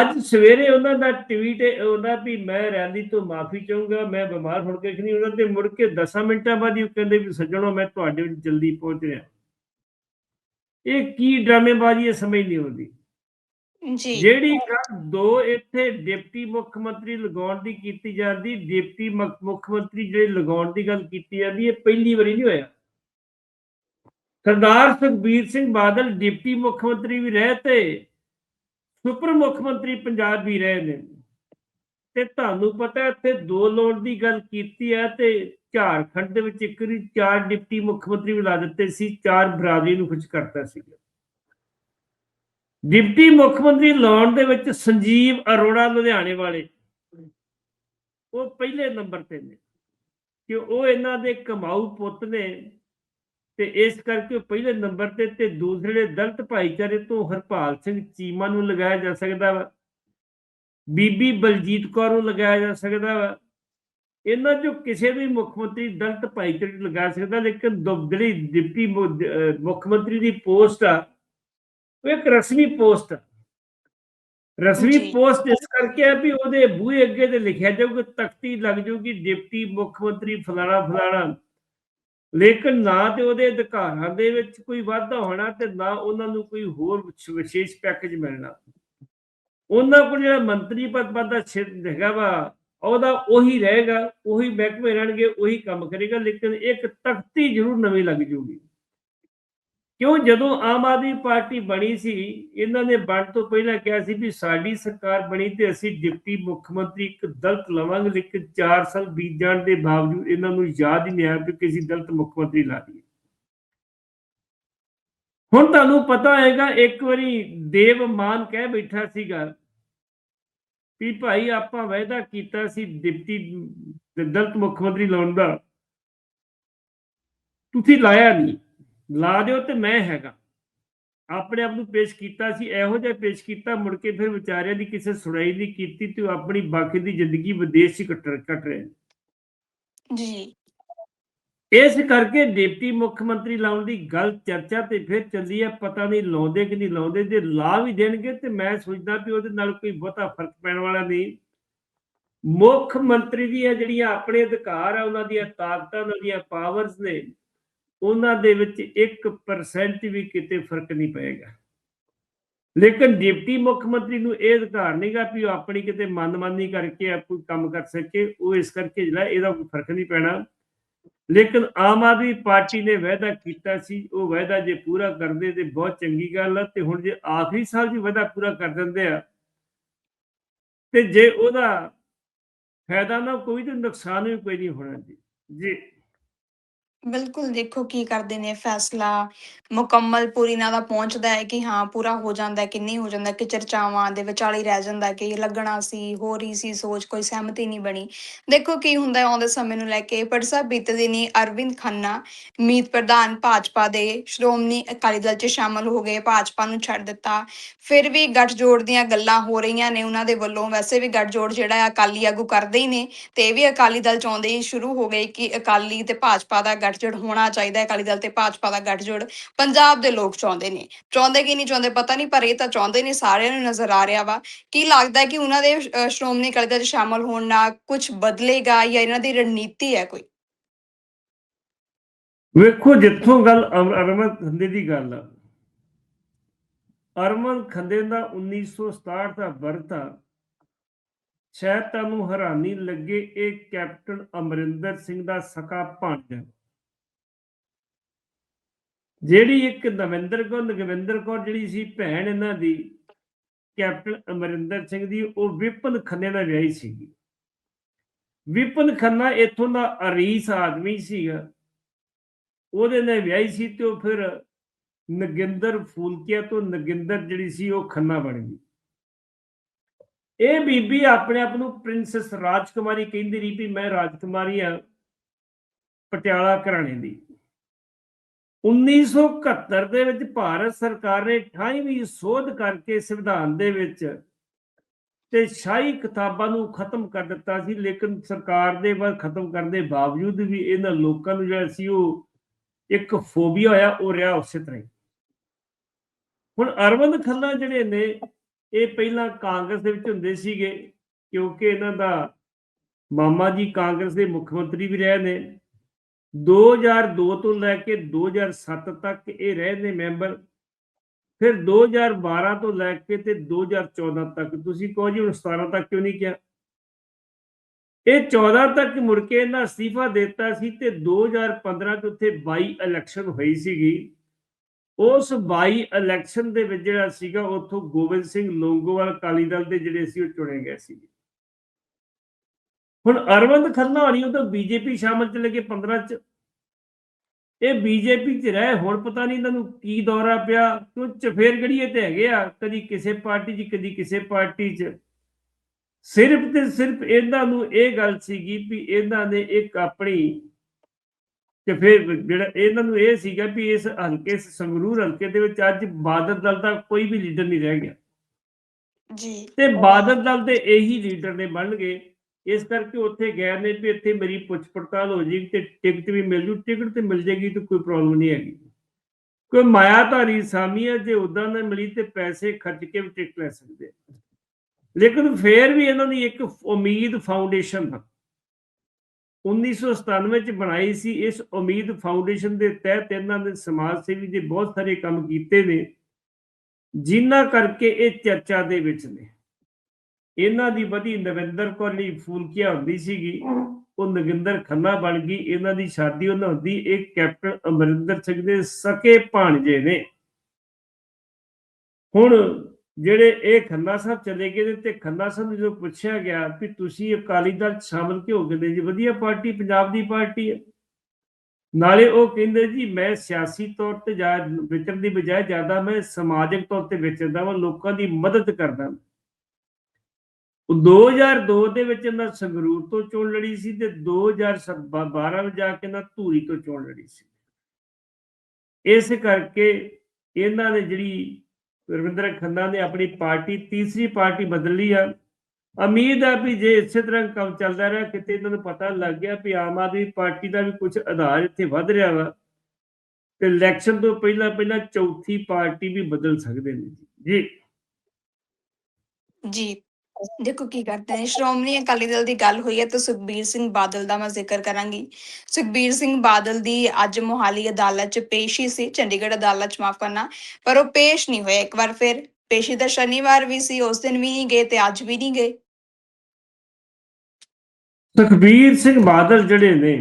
ਅੱਜ ਸਵੇਰੇ ਉਹਨਾਂ ਦਾ ਟਵੀਟ ਉਹਨਾਂ ਵੀ ਮੈਂ ਰੈਲੀ ਤੋਂ ਮਾਫੀ ਚਾਹੂੰਗਾ ਮੈਂ ਬਿਮਾਰ ਹੋ ਕੇ ਨਹੀਂ ਉਹਨਾਂ ਤੇ ਮੁੜ ਕੇ 10 ਮਿੰਟਾਂ ਬਾਅਦ ਹੀ ਕਹਿੰਦੇ ਵੀ ਸੱਜਣੋ ਮੈਂ ਤੁਹਾਡੇ ਵਿੱਚ ਜਲਦੀ ਪਹੁੰਚ ਰਿਹਾ। ਇਹ ਕੀ ਡਰਾਮੇਬਾਜ਼ੀ ਹੈ ਸਮਝ ਨਹੀਂ ਆਉਂਦੀ। ਜੀ। ਜਿਹੜੀ ਗੱਲ ਦੋ ਇੱਥੇ ਡਿਪਟੀ ਮੁੱਖ ਮੰਤਰੀ ਲਗਾਉਣ ਦੀ ਕੀਤੀ ਜਾਂਦੀ ਡਿਪਟੀ ਮੁੱਖ ਮੰਤਰੀ ਜਿਹੜੇ ਲਗਾਉਣ ਦੀ ਗੱਲ ਕੀਤੀ ਜਾਂਦੀ ਇਹ ਪਹਿਲੀ ਵਾਰੀ ਨਹੀਂ ਹੋਇਆ। ਸਰਦਾਰ ਸੁਖਬੀਰ ਸਿੰਘ ਬਾਦਲ ਡਿਪਟੀ ਮੁੱਖ ਮੰਤਰੀ ਵੀ ਰਹੇ ਤੇ ਸੁਪਰ ਮੁੱਖ ਮੰਤਰੀ ਪੰਜਾਬ ਵੀ ਰਹੇ ਨੇ। ਤੇ ਤੁਹਾਨੂੰ ਪਤਾ ਇੱਥੇ ਦੋ ਲੋੜ ਦੀ ਗੱਲ ਕੀਤੀ ਹੈ ਤੇ ਝਾਰਖੰਡ ਦੇ ਵਿੱਚ ਇੱਕ ਵਾਰੀ ਚਾਰ ਡਿਪਟੀ ਮੁੱਖ ਮੰਤਰੀ ਵੀ ਦਿੱਤੇ ਸੀ, ਚਾਰ ਬਰਾਦਰੀ ਨੂੰ ਖੁਸ਼ ਕਰਤਾ ਸੀ। ਡਿਪਟੀ ਮੁੱਖ ਮੰਤਰੀ ਲਾਉਣ ਦੇ ਵਿੱਚ ਸੰਜੀਵ ਅਰੋੜਾ ਲੁਧਿਆਣੇ ਵਾਲੇ, ਉਹ ਪਹਿਲੇ ਨੰਬਰ ਤੇ ਨੇ। ਕਿ ਉਹ ਇਹਨਾਂ ਦੇ ਕਮਾਊ ਪੁੱਤ ਨੇ। ਤੇ ਇਸ ਕਰਕੇ ਪਹਿਲੇ ਨੰਬਰ ਤੇ ਤੇ ਦੂਸਰੇ ਦਲਿਤ ਭਾਈਚਾਰੇ ਤੋਂ ਹਰਪਾਲ ਸਿੰਘ ਚੀਮਾ ਨੂੰ ਲਗਾਇਆ ਜਾ ਸਕਦਾ ਵਾ। ਬੀਬੀ ਬਲਜੀਤ ਕੌਰ ਨੂੰ ਲਗਾਇਆ ਜਾ ਸਕਦਾ ਵਾ। ਇਹਨਾਂ ਚੋਂ ਕਿਸੇ ਵੀ ਮੁੱਖ ਮੰਤਰੀ ਦਲਿਤ ਭਾਈਚਾਰੇ ਨੂੰ ਲਗਾ ਸਕਦਾ ਲੇਕਿਨ ਦੁ- ਜਿਹੜੀ ਡਿਪਟੀ ਮੁੱਖ ਮੰਤਰੀ ਦੀ ਪੋਸਟ ਆ ਉਹ ਇੱਕ ਰਸਮੀ ਪੋਸਟ ਆ। ਰਸਮੀ। ਪੋਸਟ ਇਸ ਕਰਕੇ ਆ ਵੀ ਉਹਦੇ ਬੂਹੇ ਅੱਗੇ ਤੇ ਲਿਖਿਆ ਜਾਊਗਾ ਤਖਤੀ ਲੱਗ ਜਾਊਗੀ ਡਿਪਟੀ ਮੁੱਖ ਮੰਤਰੀ ਫਲਾਣਾ ਫਲਾਣਾ। ਲੇਕਿਨ ਨਾ ਤੇ ਉਹਦੇ ਅਧਿਕਾਰਾਂ ਦੇ ਵਿੱਚ ਕੋਈ ਵਾਧਾ ਹੋਣਾ ਤੇ ਨਾ ਉਹਨਾਂ ਨੂੰ ਕੋਈ ਹੋਰ ਵਿਸ਼ੇਸ਼ ਪੈਕੇਜ ਮਿਲਣਾ। ਉਹਨਾਂ ਕੋਲ ਜਿਹੜਾ ਮੰਤਰੀ ਪਦ ਦਾ ਛਿੜ ਹੈਗਾ ਵਾ, ਉਹਦਾ ਉਹੀ ਰਹੇਗਾ, ਉਹੀ ਮਹਿਕਮੇ ਰਹਿਣਗੇ, ਉਹੀ ਕੰਮ ਕਰੇਗਾ, ਲੇਕਿਨ ਇੱਕ ਤਖਤੀ ਜ਼ਰੂਰ ਨਵੀਂ ਲੱਗ ਜੂਗੀ। ਕਿਉਂ ਜਦੋਂ ਆਮ ਆਦਮੀ ਪਾਰਟੀ ਬਣੀ ਸੀ, ਇਹਨਾਂ ਨੇ ਬਣ ਤੋਂ ਪਹਿਲਾਂ ਕਿਹਾ ਸੀ ਵੀ ਸਾਡੀ ਸਰਕਾਰ ਬਣੀ ਤੇ ਅਸੀਂ ਡਿਪਟੀ ਮੁੱਖ ਮੰਤਰੀ ਇੱਕ ਦਲਤ ਲਵਾਂਗੇ, ਲੇਕਿਨ 4 ਸਾਲ ਬੀਤ ਜਾਣ ਦੇ ਬਾਵਜੂਦ ਇਹਨਾਂ ਨੂੰ ਯਾਦ ਹੀ ਨਹੀਂ ਆਇਆ ਕਿ ਕਿਸੇ ਦਲਤ ਮੁੱਖ ਮੰਤਰੀ ਲਾ ਦਈਏ। ਹੁਣ ਤੁਹਾਨੂੰ ਪਤਾ ਹੋਏਗਾ, ਇੱਕ ਵਾਰੀ ਦੇਵ ਮਾਨ ਕਹਿ ਬੈਠਾ ਸੀਗਾ ਵੀ ਭਾਈ ਆਪਾਂ ਵਾਅਦਾ ਕੀਤਾ ਸੀ ਡਿਪਟੀ ਦਲਤ ਮੁੱਖ ਮੰਤਰੀ ਲਾਉਣ ਦਾ। ਤੁਸੀਂ ਲਾਇਆ ਨਹੀਂ। ਲਾ ਦਿਓ ਤੇ ਮੈਂ ਹੈਗਾ। ਆਪਣੇ ਆਪ ਨੂੰ ਪੇਸ਼ ਕੀਤਾ ਸੀ ਇਹੋ ਜਿਹਾ ਪੇਸ਼ ਕੀਤਾ ਮੁੜ ਕੇ ਫਿਰ ਵਿਚਾਰਿਆਂ ਦੀ ਕਿਸੇ ਸੁਣਾਈ ਨਹੀਂ ਕੀਤੀ ਤੇ ਉਹ ਆਪਣੀ ਬਾਕੀ ਦੀ ਜ਼ਿੰਦਗੀ ਵਿਦੇਸ਼ 'ਚ ਕੱਟ ਕੱਟ ਰਹੇ। ਜੀ। ਇਸ ਕਰਕੇ ਡਿਪਟੀ ਮੁੱਖ ਮੰਤਰੀ ਲਾਉਣ ਦੀ ਗੱਲ ਚਰਚਾ ਤੇ ਫਿਰ ਚੱਲੀ ਹੈ ਪਤਾ ਨਹੀਂ ਲਾਉਂਦੇ ਕਿ ਨਹੀਂ ਲਾਉਂਦੇ ਜੇ ਲਾ ਵੀ ਦੇਣਗੇ ਤੇ ਮੈਂ ਸੋਚਦਾ ਵੀ ਉਹਦੇ ਨਾਲ ਕੋਈ ਬਹੁਤਾ ਫ਼ਰਕ ਪੈਣ ਵਾਲਾ ਨਹੀਂ। ਮੁੱਖ ਮੰਤਰੀ ਦੀਆਂ ਜਿਹੜੀਆਂ ਆਪਣੇ ਅਧਿਕਾਰ ਆ ਉਹਨਾਂ ਦੀਆਂ ਤਾਕਤਾਂ ਉਹਨਾਂ ਦੀਆਂ ਪਾਵਰਸ ਨੇ ਉਹਨਾਂ ਦੇ ਵਿੱਚ 1% ਵੀ ਕਿਤੇ ਫ਼ਰਕ ਨਹੀਂ ਪਏਗਾ। ਲੇਕਿਨ ਡਿਪਟੀ ਮੁੱਖ ਮੰਤਰੀ ਨੂੰ ਇਹ ਅਧਿਕਾਰ ਨਹੀਂਗਾ ਵੀ ਉਹ ਆਪਣੀ ਕਿਤੇ ਮਨਮਾਨੀ ਕਰਕੇ ਆ ਕੋਈ ਕੰਮ ਕਰ ਸਕੇ, ਉਹ ਇਸ ਕਰਕੇ ਜਿਹੜਾ ਇਹਦਾ ਕੋਈ ਫ਼ਰਕ ਨਹੀਂ ਪੈਣਾ। ਲੇਕਿਨ ਆਮ ਆਦਮੀ ਪਾਰਟੀ ਨੇ ਵਾਅਦਾ ਕੀਤਾ ਸੀ, ਉਹ ਵਾਅਦਾ ਜੇ ਪੂਰਾ ਕਰਦੇ ਤੇ ਬਹੁਤ ਚੰਗੀ ਗੱਲ ਆ, ਤੇ ਹੁਣ ਜੇ ਆਖਰੀ ਸਾਲ ਜੀ ਵਾਅਦਾ ਪੂਰਾ ਕਰ ਦਿੰਦੇ ਆ, ਤੇ ਜੇ ਉਹਦਾ ਫਾਇਦਾ ਨਾ ਕੋਈ ਤੇ ਨੁਕਸਾਨ ਵੀ ਕੋਈ ਨਹੀਂ ਹੋਣਾ ਜੀ। ਜੀ। ਬਿਲਕੁਲ ਦੇਖੋ ਕੀ ਕਰਦੇ ਨੇ ਫੈਸਲਾ ਮੁਕੰਮਲ ਪੂਰੀ ਇਹਨਾਂ ਦਾ ਪਹੁੰਚਦਾ ਹੈ ਕਿ ਹਾਂ ਪੂਰਾ ਹੋ ਜਾਂਦਾ ਹੈ ਕਿ ਨਹੀਂ ਹੋ ਜਾਂਦਾ, ਕਿ ਚਰਚਾਵਾਂ ਦੇ ਵਿਚਾਲੇ ਰਹਿ ਜਾਂਦਾ ਕਿ ਲੱਗਣਾ ਸੀ, ਹੋ ਰਹੀ ਸੀ ਸੋਚ, ਕੋਈ ਸਹਿਮਤੀ ਨਹੀਂ ਬਣੀ। ਦੇਖੋ ਕੀ ਹੁੰਦਾ ਹੈ ਆਉਂਦੇ ਸਮੇਂ ਨੂੰ ਲੈ ਕੇ ਪਰ ਸਾਹਿਬ ਬੀਤੇ ਦਿਨੀ ਅਰਵਿੰਦ ਖੰਨਾ, ਮੀਤ ਪ੍ਰਧਾਨ ਭਾਜਪਾ ਦੇ ਸ਼੍ਰੋਮਣੀ ਅਕਾਲੀ ਦਲ 'ਚ ਸ਼ਾਮਲ ਹੋ ਗਏ, ਭਾਜਪਾ ਨੂੰ ਛੱਡ ਦਿੱਤਾ। ਫਿਰ ਵੀ ਗੱਠਜੋੜ ਦੀਆਂ ਗੱਲਾਂ ਹੋ ਰਹੀਆਂ ਨੇ ਉਹਨਾਂ ਦੇ ਵੱਲੋਂ, ਵੈਸੇ ਵੀ ਗੱਠਜੋੜ ਜਿਹੜਾ ਹੈ ਅਕਾਲੀ ਆਗੂ ਕਰਦੇ ਹੀ ਨੇ ਤੇ ਇਹ ਵੀ ਅਕਾਲੀ ਦਲ ਚਾਹੁੰਦੇ ਹੀ ਸ਼ੁਰੂ ਹੋ ਗਏ ਕਿ ਅਕਾਲੀ ਤੇ ਭਾਜਪਾ ਦਾ ਗੱਠਜੋੜ ਹੋਣਾ ਚਾਹੀਦਾ ਹੈ, ਅਕਾਲੀ ਦਲ ਤੇ ਭਾਜਪਾ ਦਾ ਗੱਠਜੋੜ ਪੰਜਾਬ ਦੇ ਲੋਕ ਚਾਹੁੰਦੇ ਨੇ। ਚਾਹੁੰਦੇ ਕਿ ਨਹੀਂ ਚਾਹੁੰਦੇ ਪਤਾ ਨਹੀਂ, ਪਰ ਇਹ ਤਾਂ ਚਾਹੁੰਦੇ ਨੇ, ਸਾਰਿਆਂ ਨੂੰ ਨਜ਼ਰ ਆ ਰਿਹਾ ਵਾ। ਕੀ ਲੱਗਦਾ ਹੈ ਕਿ ਉਹਨਾਂ ਦੇ ਸ਼੍ਰੋਮਣੀ ਅਕਾਲੀ ਦਲ 'ਚ ਸ਼ਾਮਲ ਹੋਣ ਨਾਲ ਕੁਝ ਬਦਲੇਗਾ ਜਾਂ ਇਹਨਾਂ ਦੀ ਰਣਨੀਤੀ ਹੈ ਕੋਈ? ਵੇਖੋ, ਜਿੱਥੋਂ ਗੱਲ ਅਰਮਨ ਖੰਦੇ ਦੀ ਗੱਲ ਅਰਮਨ ਖੰਦੇ ਦਾ 1967 ਦਾ ਬਰਥ ਆ। ਸ਼ਾਇਦ ਤੁਹਾਨੂੰ ਹੈਰਾਨੀ ਲੱਗੇ, ਇਹ ਕੈਪਟਨ ਅਮਰਿੰਦਰ ਸਿੰਘ ਦਾ ਸਕਾ ਭਾਂਜਾ। ਜਿਹੜੀ ਇੱਕ ਨਵਿੰਦਰ ਕੌਰ, ਨਗਵਿੰਦਰ ਕੌਰ ਜਿਹੜੀ ਸੀ ਭੈਣ ਇਹਨਾਂ ਦੀ, ਕੈਪਟਨ ਅਮਰਿੰਦਰ ਸਿੰਘ ਦੀ, ਉਹ ਵਿਪਨ ਖੰਨੇ ਨਾਲ ਵਿਆਹੀ ਸੀਗੀ। ਵਿਪਨ ਖੰਨਾ ਇੱਥੋਂ ਦਾ ਅਰੀਸ ਆਦਮੀ ਸੀਗਾ। ਉਹਦੇ ਨਾਲ ਵਿਆਹੀ ਸੀ ਤੇ ਉਹ ਫਿਰ ਨਗਿੰਦਰ ਫੂਲਕਿਆ ਤੋਂ ਨਗਿੰਦਰ ਜਿਹੜੀ ਸੀ ਉਹ ਖੰਨਾ ਬਣ ਗਈ। ਇਹ ਬੀਬੀ ਆਪਣੇ ਆਪ ਨੂੰ ਪ੍ਰਿੰਸੈਸ ਰਾਜਕੁਮਾਰੀ ਕਹਿੰਦੀ ਰਹੀ ਵੀ ਮੈਂ ਰਾਜਕੁਮਾਰੀ ਆ ਪਟਿਆਲਾ ਘਰਾਣੇ ਦੀ। 1971 ਦੇ ਵਿੱਚ ਭਾਰਤ ਸਰਕਾਰ ਨੇ 28ਵੀਂ ਸੋਧ ਕਰਕੇ ਸੰਵਿਧਾਨ ਦੇ ਵਿੱਚ ਤੇ ਸ਼ਾਹੀ ਕਿਤਾਬਾਂ ਨੂੰ ਖਤਮ ਕਰ ਦਿੱਤਾ ਸੀ, ਲੇਕਿਨ ਸਰਕਾਰ ਦੇ ਵੱਲ ਖਤਮ ਕਰਨ ਦੇ ਬਾਵਜੂਦ ਵੀ ਇਹਨਾਂ ਲੋਕਾਂ ਨੂੰ ਜਿਹੜਾ ਸੀ ਉਹ ਇੱਕ ਫੋਬੀਆ ਹੋਇਆ, ਉਹ ਰਿਹਾ ਉਸੇ ਤਰ੍ਹਾਂ ਹੀ। ਹੁਣ ਅਰਵਿੰਦ ਖੰਨਾ ਜਿਹੜੇ ਨੇ, ਇਹ ਪਹਿਲਾਂ ਕਾਂਗਰਸ ਦੇ ਵਿੱਚ ਹੁੰਦੇ ਸੀਗੇ, ਕਿਉਂਕਿ ਇਹਨਾਂ ਦਾ ਮਾਮਾ ਜੀ ਕਾਂਗਰਸ ਦੇ ਮੁੱਖ ਮੰਤਰੀ ਵੀ ਰਹੇ ਨੇ। 2002 ਤੋਂ ਲੈ ਕੇ 2007 ਤੱਕ ਇਹ ਰਹੇ ਨੇ ਮੈਂਬਰ। ਫਿਰ 2012 ਤੋਂ ਲੈ ਕੇ ਤੇ 2014 ਤੱਕ। ਤੁਸੀਂ ਕਹੋ ਜੀ, ਹੁਣ 17 ਤੱਕ ਕਿਉਂ ਨਹੀਂ ਕਿਹਾ? ਇਹ 14 ਤੱਕ ਮੁੜ ਕੇ ਇਹਨਾਂ ਅਸਤੀਫਾ ਦਿੱਤਾ ਸੀ ਤੇ 2015 ਚ ਉੱਥੇ 22 ਇਲੈਕਸ਼ਨ ਹੋਈ ਸੀਗੀ। ਉਸ 22 ਇਲੈਕਸ਼ਨ ਦੇ ਵਿੱਚ ਜਿਹੜਾ ਸੀਗਾ, ਉੱਥੋਂ ਗੋਬਿੰਦ ਸਿੰਘ ਲੋਂਗੋਵਾਲ ਅਕਾਲੀ ਦਲ ਦੇ ਜਿਹੜੇ ਸੀ, ਉਹ ਚੁਣੇ ਗਏ ਸੀਗੇ। ਹੁਣ ਅਰਵਿੰਦ ਖੰਨਾ ਹੋਣੀ ਉਹ ਤਾਂ ਬੀਜੇਪੀ ਸ਼ਾਮਲ ਚ ਲੱਗੇ 15 ਚ। ਇਹ ਬੀਜੇਪੀ ਚ ਰਹੇ ਹੁਣ ਪਤਾ ਨਹੀਂ ਇਹਨਾਂ ਨੂੰ ਕੀ ਦੌਰਾ ਪਿਆ ਕਿਉਂ ਚਫੇਰ ਗੜੀਏ ਤੇ ਹੈਗੇ ਆ ਕਦੀ ਕਿਸੇ ਪਾਰਟੀ 'ਚ ਕਦੀ ਕਿਸੇ ਪਾਰਟੀ 'ਚ। ਸਿਰਫ ਤੇ ਸਿਰਫ ਇਹਨਾਂ ਨੂੰ ਇਹ ਗੱਲ ਸੀਗੀ ਵੀ ਇਹਨਾਂ ਨੇ ਇੱਕ ਆਪਣੀ ਤੇ ਫਿਰ ਜਿਹੜਾ ਇਹਨਾਂ ਨੂੰ ਇਹ ਸੀਗਾ ਵੀ ਇਸ ਹਲਕੇ ਸੰਗਰੂਰ ਹਲਕੇ ਦੇ ਵਿੱਚ ਅੱਜ ਬਾਦਲ ਦਲ ਦਾ ਕੋਈ ਵੀ ਲੀਡਰ ਨਹੀਂ ਰਹਿ ਗਿਆ। ਜੀ। ਤੇ ਬਾਦਲ ਦਲ ਦੇ ਇਹੀ ਲੀਡਰ ਨੇ ਬਣ ਗਏ ਇਸ ਕਰਕੇ ਉੱਥੇ ਗਏ ਨੇ ਵੀ ਇੱਥੇ ਮੇਰੀ ਪੁੱਛ ਪੜਤਾਲ ਹੋ ਜਾਏਗੀ ਤੇ ਟਿਕਟ ਵੀ ਮਿਲ ਜੂ। ਟਿਕਟ ਤੇ ਮਿਲ ਜੇਗੀ ਤੇ ਕੋਈ ਪ੍ਰੋਬਲਮ ਨਹੀਂ ਹੈਗੀ। ਕੋਈ ਮਾਇਆਧਾਰੀ ਸਾਮੀ ਹੈ, ਜੇ ਉਦਾਂ ਨਾ ਮਿਲੀ ਤੇ ਪੈਸੇ ਖਰਚ ਕੇ ਵੀ ਟਿਕਟ ਲੈ ਸਕਦੇ ਲੇਕਿਨ ਫੇਰ ਵੀ ਇਹਨਾਂ ਦੀ ਇੱਕ ਉਮੀਦ ਫਾਊਂਡੇਸ਼ਨ ਆ। 1997 ਚ ਬਣਾਈ ਸੀ ਇਸ ਉਮੀਦ ਫਾਊਂਡੇਸ਼ਨ ਦੇ ਤਹਿਤ ਇਹਨਾਂ ਨੇ ਸਮਾਜ ਸੇਵੀ ਦੇ ਬਹੁਤ ਸਾਰੇ ਕੰਮ ਕੀਤੇ ਨੇ ਜਿਨ੍ਹਾਂ ਕਰਕੇ ਇਹ ਚਰਚਾ ਦੇ ਵਿੱਚ ਨੇ। ਇਹਨਾਂ ਦੀ ਵਧੀ ਨਵਿੰਦਰ ਕੌਰ ਲਈ ਫੂਲਕੀਆ ਹੁੰਦੀ ਸੀਗੀ। ਉਹ ਨਗਿੰਦਰ ਖੰਨਾ ਬਣ ਗਈ। ਇਹਨਾਂ ਦੀ ਸ਼ਾਦੀ ਉਹਨਾਂ ਹੁੰਦੀ ਇਹ ਕੈਪਟਨ ਅਮਰਿੰਦਰ ਸਿੰਘ ਦੇ ਸਕੇ ਭਾਣਜੇ ਨੇ। ਹੁਣ ਜਿਹੜੇ ਇਹ ਖੰਨਾ ਸਾਹਿਬ ਚਲੇ ਗਏ ਤੇ ਖੰਨਾ ਸਾਹਿਬ ਨੂੰ ਜਦੋਂ ਪੁੱਛਿਆ ਗਿਆ ਕਿ ਤੁਸੀਂ ਅਕਾਲੀ ਦਲ 'ਚ ਸ਼ਾਮਲ ਕਿਉਂ ਹੋ ਗਏ ਜੀ, ਵਧੀਆ ਪਾਰਟੀ, ਪੰਜਾਬ ਦੀ ਪਾਰਟੀ ਹੈ। ਨਾਲੇ ਉਹ ਕਹਿੰਦੇ ਜੀ, ਮੈਂ ਸਿਆਸੀ ਤੌਰ ਤੇ ਜਾ ਵਿਚਰਨ ਦੀ ਬਜਾਏ ਜ਼ਿਆਦਾ ਮੈਂ ਸਮਾਜਿਕ ਤੌਰ ਤੇ ਵਿਚਰਦਾ ਵਾਂ, ਲੋਕਾਂ ਦੀ ਮਦਦ ਕਰਦਾ ਉਹ 2002 ਦੇ ਵਿੱਚ ਇਹਨਾਂ ਸੰਗਰੂਰ ਤੋਂ ਚੋਣ ਲੜੀ ਸੀ ਤੇ 2012 ਵਿੱਚ ਜਾ ਕੇ ਇਹਨਾਂ ਧੂਰੀ ਤੋਂ ਚੋਣ ਲੜੀ ਸੀ। ਇਸ ਕਰਕੇ ਇਹਨਾਂ ਨੇ ਜਿਹੜੀ ਰਵਿੰਦਰ ਖੰਨਾ ਨੇ ਆਪਣੀ ਪਾਰਟੀ, ਤੀਸਰੀ ਪਾਰਟੀ ਬਦਲ ਲਈ ਆ। ਉਮੀਦ ਆ ਵੀ ਜੇ ਇਸੇ ਤਰ੍ਹਾਂ ਕੰਮ ਚੱਲਦਾ ਰਿਹਾ, ਕਿਤੇ ਇਹਨਾਂ ਨੂੰ ਪਤਾ ਲੱਗ ਗਿਆ ਵੀ ਆਮ ਆਦਮੀ ਪਾਰਟੀ ਦਾ ਵੀ ਕੁਝ ਆਧਾਰ ਇੱਥੇ ਵੱਧ ਰਿਹਾ ਵਾ ਤੇ ਇਲੈਕਸ਼ਨ ਤੋਂ ਪਹਿਲਾਂ ਪਹਿਲਾਂ ਚੌਥੀ ਪਾਰਟੀ ਵੀ ਬਦਲ ਸਕਦੇ ਨੇ। ਜੀ। ਜੀ। ਦੇਖੋ ਕੀ ਕਰਦੇ ਨੇ, ਸ਼੍ਰੋਮਣੀ ਅਕਾਲੀ ਦਲ ਦੀ ਗੱਲ ਹੋਈ ਹੈ ਤਾਂ ਸੁਖਬੀਰ ਸਿੰਘ ਬਾਦਲ ਦਾ ਮੈਂ ਜ਼ਿਕਰ ਕਰਾਂਗੀ। ਸੁਖਬੀਰ ਸਿੰਘ ਬਾਦਲ ਦੀ ਅੱਜ ਮੋਹਾਲੀ ਅਦਾਲਤ 'ਚ ਪੇਸ਼ੀ ਸੀ, ਚੰਡੀਗੜ੍ਹ ਅਦਾਲਤ 'ਚ ਮਾਫ ਕਰਨਾ, ਪਰ ਉਹ ਪੇਸ਼ ਨਹੀਂ ਹੋਏ ਇੱਕ ਵਾਰ ਫਿਰ। ਪੇਸ਼ੀ ਤਾਂ ਸ਼ਨੀਵਾਰ ਵੀ ਸੀ, ਉਸ ਦਿਨ ਵੀ ਨਹੀਂ ਗਏ ਤੇ ਅੱਜ ਵੀ ਨਹੀਂ ਗਏ। ਸੁਖਬੀਰ ਸਿੰਘ ਬਾਦਲ ਜਿਹੜੇ ਨੇ